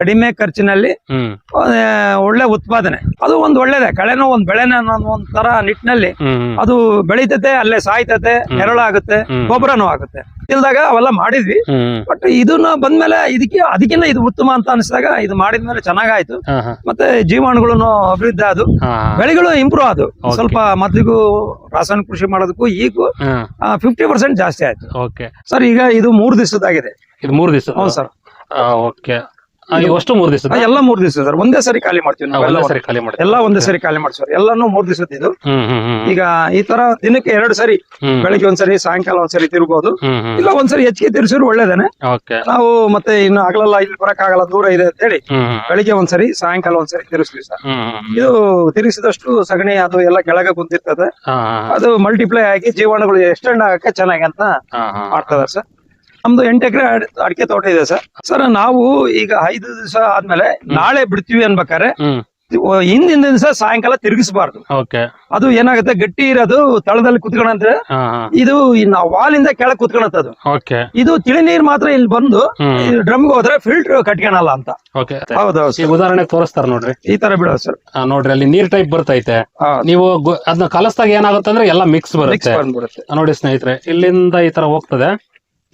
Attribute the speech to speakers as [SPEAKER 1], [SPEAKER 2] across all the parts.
[SPEAKER 1] ಕಡಿಮೆ ಖರ್ಚಿನಲ್ಲಿ ಒಳ್ಳೆ ಉತ್ಪಾದನೆ. ಅದು ಒಂದ್ ಒಳ್ಳೇದೇ. ಕಳೆನೋ ಒಂದ್ ಬೆಳೆನ ಒಂದ್ ತರ ನಿಟ್ಟಿನಲ್ಲಿ ಅದು ಬೆಳಿತತೆ ಅಲ್ಲೇ ಸಾಯ್ತತೆ ನೆರಳಾಗುತ್ತೆ. ಗೊಬ್ಬರನೂ ಆಗುತ್ತೆ. ಇಲ್ದಾಗ ಅವೆಲ್ಲ ಮಾಡಿದ್ವಿ. ಬಟ್ ಇದನ್ನ ಬಂದ್ಮೇಲೆ ಇದಕ್ಕೆ ಅದಕ್ಕಿಂತ ಇದು ಉತ್ತಮ ಅಂತ ಅನಿಸಿದಾಗ ಇದು ಮಾಡಿದ್ಮೇಲೆ ಚೆನ್ನಾಗಾಯ್ತು. ಮತ್ತೆ ಜೀವಾಣುಗಳನ್ನು ಅಭಿವೃದ್ಧಿ ಅದು ಬೆಳೆಗಳು ಇಂಪ್ರೂವ್ ಅದು ಸ್ವಲ್ಪ ಮೊದ್ಲಿಗೂ ರಾಸಾಯನಿಕ ಕೃಷಿ ಮಾಡೋದಕ್ಕೂ ಈಗೂ ಫಿಫ್ಟಿ ಪರ್ಸೆಂಟ್ ಜಾಸ್ತಿ ಆಯ್ತು. ಸರ್ ಈಗ ಇದು ಮೂರ್ ದಿವಸದಾಗಿದೆ
[SPEAKER 2] ಇದು ಮೂರ್ ದಿವಸ?
[SPEAKER 1] ಹೌದು ಸರ್.
[SPEAKER 2] ಓಕೆ ಅಷ್ಟು ಮೂರ್ ದಿವಸ
[SPEAKER 1] ಎಲ್ಲ ಮೂರ್ ದಿವಸ ಸರ್. ಒಂದೇ ಸರಿ ಖಾಲಿ ಮಾಡ್ತೀವಿ ನಾವೆಲ್ಲ.
[SPEAKER 2] ಸರಿ ಖಾಲಿ ಮಾಡ್ತೀವಿ.
[SPEAKER 1] ಎಲ್ಲ ಒಂದೇ ಸರಿ ಖಾಲಿ ಮಾಡ್ತೀವಿ ಎಲ್ಲಾನು ಮೂರ್ ದಿವಸದ ಇದು. ಈಗ ಈ ತರ ದಿನಕ್ಕೆ ಎರಡು ಸರಿ ಬೆಳಿಗ್ಗೆ ಒಂದ್ಸರಿ ಸಾಯಂಕಾಲ ಒಂದ್ಸರಿ ತಿರ್ಬೋದು ಇಲ್ಲ ಒಂದ್ಸರಿ ಹೆಚ್ಚಿಗೆ ತಿರ್ಸಿದ್ರು ಒಳ್ಳೇದೇನೆ. ನಾವು ಮತ್ತೆ ಇನ್ನು ಆಗ್ಲಲ್ಲ ಇಲ್ಲಿ ಆಗಲ್ಲ ದೂರ ಇದೆ ಅಂತ ಹೇಳಿ ಬೆಳಿಗ್ಗೆ ಒಂದ್ಸರಿ ಸಾಯಂಕಾಲ ಒಂದ್ಸರಿ ತಿರ್ಸ್ತೀವಿ ಸರ್. ಇದು ತಿರುಗಿಸಿದಷ್ಟು ಸಗಣಿ ಅದು ಎಲ್ಲ ಕೆಳಗೆ ಕುಂತಿರ್ತದೆ. ಅದು ಮಲ್ಟಿಪ್ಲೈ ಆಗಿ ಜೀವಾಣುಗಳು ಎಕ್ಸ್ಟೆಂಡ್ ಆಗಕ್ಕೆ ಚೆನ್ನಾಗಿ ಅಂತ ಮಾಡ್ತದ ಸರ್. ನಮ್ದು ಎಂಟು ಎಕರೆ ಅಡಿಕೆ ತೋಟ ಇದೆ ಸರ್. ಸರ್ ನಾವು ಈಗ ಐದು ದಿವಸ ಆದ್ಮೇಲೆ ನಾಳೆ ಬಿಡ್ತೀವಿ ಅನ್ಬೇಕಾರೆ ಹಿಂದಿನ ದಿವಸ ಸಾಯಂಕಾಲ ತಿರುಗಿಸಬಾರ್ದು. ಅದು ಏನಾಗುತ್ತೆ ಗಟ್ಟಿ ಇರೋದು ತಳದಲ್ಲಿ
[SPEAKER 2] ಕುತ್ಕೊಂಡ್ರೆ
[SPEAKER 1] ಇದು ವಾಲಿಂದ ಕೆಳಗ್ ಕುತ್ಕೊಳತ್ತದು ಇದು ತಿಳಿ ನೀರ್ ಮಾತ್ರ ಇಲ್ಲಿ ಬಂದು
[SPEAKER 2] ಡ್ರಮ್
[SPEAKER 1] ಡ್ರಮ್ಗೆ ಹೋದ್ರೆ ಫಿಲ್ಟರ್ ಕಟ್ಕೊಳಲ್ಲ ಅಂತ.
[SPEAKER 2] ಹೌದೌದು ಉದಾಹರಣೆ ತೋರಿಸ್ತಾರ ನೋಡ್ರಿ.
[SPEAKER 1] ಈ ತರ ಬಿಡೋದು ಸರ್.
[SPEAKER 2] ನೋಡ್ರಿ ಅಲ್ಲಿ ನೀರ್ ಟೈಪ್ ಬರ್ತೈತೆ. ನೀವು ಅದನ್ನ ಕಲಸ್ದಾಗ ಏನಾಗುತ್ತೆ ಅಂದ್ರೆ ಎಲ್ಲ ಮಿಕ್ಸ್ ಬರುತ್ತೆ. ನೋಡಿ ಸ್ನೇಹಿತರೆ ಇಲ್ಲಿಂದ ಈ ತರ ಹೋಗ್ತದೆ.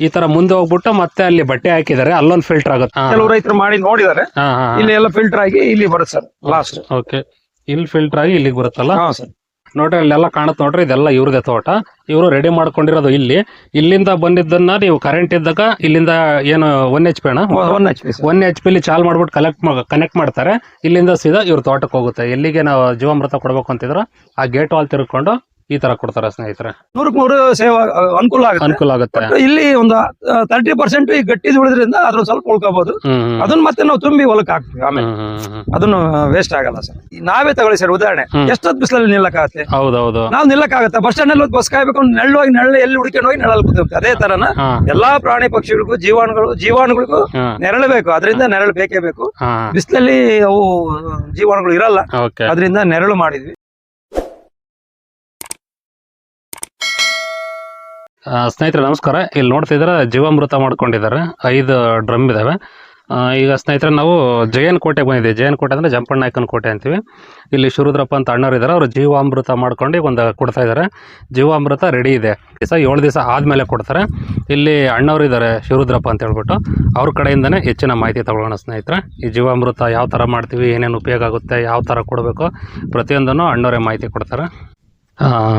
[SPEAKER 2] ಈ ತರ ಮುಂದೆ ಹೋಗ್ಬಿಟ್ಟು ಮತ್ತೆ ಅಲ್ಲಿ ಬಟ್ಟೆ ಹಾಕಿದ್ದಾರೆ ಅಲ್ಲೊಂದು ಫಿಲ್ಟರ್ ಆಗುತ್ತೆ.
[SPEAKER 1] ಕೆಲವು ರೈತರು ಮಾಡಿ ನೋಡಿದ್ದಾರೆ.
[SPEAKER 2] ಹಾ ಹಾ
[SPEAKER 1] ಇಲ್ಲಿ ಎಲ್ಲ ಫಿಲ್ಟರ್ ಆಗಿ ಇಲ್ಲಿ ಬರುತ್ತೆ ಸರ್ ಲಾಸ್ಟ್
[SPEAKER 2] ಓಕೆ ಇಲ್ಲಿ ಫಿಲ್ಟರ್ ಆಗಿ ಇಲ್ಲಿಗೆ ಬರುತ್ತಲ್ಲ?
[SPEAKER 1] ಹಾ ಸರ್.
[SPEAKER 2] ನೋಡ್ರಿ ಅಲ್ಲೆಲ್ಲ ಕಾಣುತ್ತೆ ನೋಡ್ರಿ ಇದೆಲ್ಲ ಇವ್ರದೇ ತೋಟ. ಇವರು ರೆಡಿ ಮಾಡ್ಕೊಂಡಿರೋದು ಇಲ್ಲಿ. ಇಲ್ಲಿಂದ ಬಂದಿದ್ದನ್ನ ನೀವು ಕರೆಂಟ್ ಇದ್ದಾಗ ಇಲ್ಲಿಂದ ಏನು ಒನ್ ಎಚ್ ಪಿ ಅಣ್ಣ
[SPEAKER 1] one H P
[SPEAKER 2] one H P ಚಾಲ್ ಮಾಡ್ಬಿಟ್ಟು ಕಲೆಕ್ಟ್ ಕನೆಕ್ಟ್ ಮಾಡ್ತಾರೆ. ಇಲ್ಲಿಂದ ಸೀದಾ ಇವ್ರ ತೋಟಕ್ಕೆ ಹೋಗುತ್ತೆ. ಎಲ್ಲಿಗೆ ನಾವು ಜೀವಾಮೃತ ಕೊಡ್ಬೇಕು ಅಂತಿದ್ರು ಆ ಗೇಟ್ ವಾಲ್ ತಿರ್ಕೊಂಡು ಈ ತರ ಕೊಡ್ತಾರೆ ಸ್ನೇಹಿತರೆ?
[SPEAKER 1] ನೂರಕ್ಕೆ ನೂರು ಸೇವ್ ಅನುಕೂಲ ಆಗುತ್ತೆ.
[SPEAKER 2] ಅನುಕೂಲ ಆಗುತ್ತೆ.
[SPEAKER 1] ಇಲ್ಲಿ ಒಂದು ತರ್ಟಿ ಪರ್ಸೆಂಟ್ ಈ ಗಟ್ಟಿ ಉಳಿದ್ರಿಂದ ಅದ್ರ ಸ್ವಲ್ಪ ಉಳ್ಕೋಬಹುದು
[SPEAKER 2] ಹ್ಮ್.
[SPEAKER 1] ಅದನ್ನ ಮತ್ತೆ ನಾವು ತುಂಬಿ ಹೊಲಕ್ಕೆ ಹಾಕ್ತೀವಿ ಆಮೇಲೆ. ಅದನ್ನು ವೇಸ್ಟ್ ಆಗಲ್ಲ ಸರ್. ನಾವೇ ತಗೊಳ್ಳಿ ಸರ್ ಉದಾಹರಣೆ. ಎಷ್ಟೊತ್ತು ಬಿಸಿಲಲ್ಲಿ ನಿಲ್ಲಕ್ಕಾಗತ್ತೆ
[SPEAKER 2] ಹೌದೌದು.
[SPEAKER 1] ನಾವು ನಿಲ್ಲಕ್ಕಾಗತ್ತೆ ಬಸ್ ಸ್ಟ್ಯಾಂಡ್ ಅಲ್ಲಿ ಬಸ್ ಕಾಯ್ಬೇಕು ನೆಳ್ಳು ಹೋಗಿ ನೆಳ್ಳು ಎಲ್ಲಿ ಹುಡ್ಕೊಂಡು ಹೋಗಿ ನೆಳಲ್ ಕೂತ್ಕೊಂತೀವಿ. ಅದೇ ತರನ ಎಲ್ಲಾ ಪ್ರಾಣಿ ಪಕ್ಷಿಗಳಿಗೂ ಜೀವಾಣುಗಳು ಜೀವಾಣುಗಳಿಗೂ
[SPEAKER 2] ನೆರಳಬೇಕು.
[SPEAKER 1] ನೆರಳು ಬೇಕು ಅದರಿಂದ ನೆರಳು ಬೇಕೇ ಬೇಕು. ಬಿಸಿಲಲ್ಲಿ ಅವು ಜೀವಾಣುಗಳು ಇರಲ್ಲ. ಅದರಿಂದ ನೆರಳು ಮಾಡಿದ್ವಿ.
[SPEAKER 2] ಸ್ನೇಹಿತರೆ, ನಮಸ್ಕಾರ. ಇಲ್ಲಿ ನೋಡ್ತಿದ್ರೆ ಜೀವಾಮೃತ ಮಾಡ್ಕೊಂಡಿದ್ದಾರೆ. ಐದು ಡ್ರಮ್ ಇದಾವೆ. ಈಗ ಸ್ನೇಹಿತರೆ, ನಾವು ಜಯನ್ ಕೋಟೆಗೆ ಬಂದಿದ್ದೀವಿ. ಜಯನ್ ಕೋಟೆ ಅಂದ್ರೆ ಜಂಪಣ್ಣ ನಾಯಕನ ಕೋಟೆ ಅಂತೀವಿ. ಇಲ್ಲಿ ಶುರುದ್ರಪ್ಪ ಅಂತ ಅಣ್ಣವ್ರು ಇದ್ದಾರೆ. ಅವರು ಜೀವಾಮೃತ ಮಾಡ್ಕೊಂಡು ಒಂದು ಕೊಡ್ತಾ ಇದ್ದಾರೆ. ಜೀವಾಮೃತ ರೆಡಿ ಇದೆ. ದಿವಸ ಏಳು ದಿವಸ ಆದಮೇಲೆ ಕೊಡ್ತಾರೆ. ಇಲ್ಲಿ ಅಣ್ಣವ್ರು ಇದ್ದಾರೆ, ಶಿರುದ್ರಪ್ಪ ಅಂತ ಹೇಳ್ಬಿಟ್ಟು. ಅವ್ರ ಕಡೆಯಿಂದನೇ ಹೆಚ್ಚಿನ ಮಾಹಿತಿ ತಗೊಳ್ಳೋಣ ಸ್ನೇಹಿತರೆ. ಈ ಜೀವಾಮೃತ ಯಾವ ಥರ ಮಾಡ್ತೀವಿ, ಏನೇನು ಉಪಯೋಗ ಆಗುತ್ತೆ, ಯಾವ ಥರ ಕೊಡಬೇಕು, ಪ್ರತಿಯೊಂದನ್ನು ಅಣ್ಣವರೇ ಮಾಹಿತಿ ಕೊಡ್ತಾರೆ.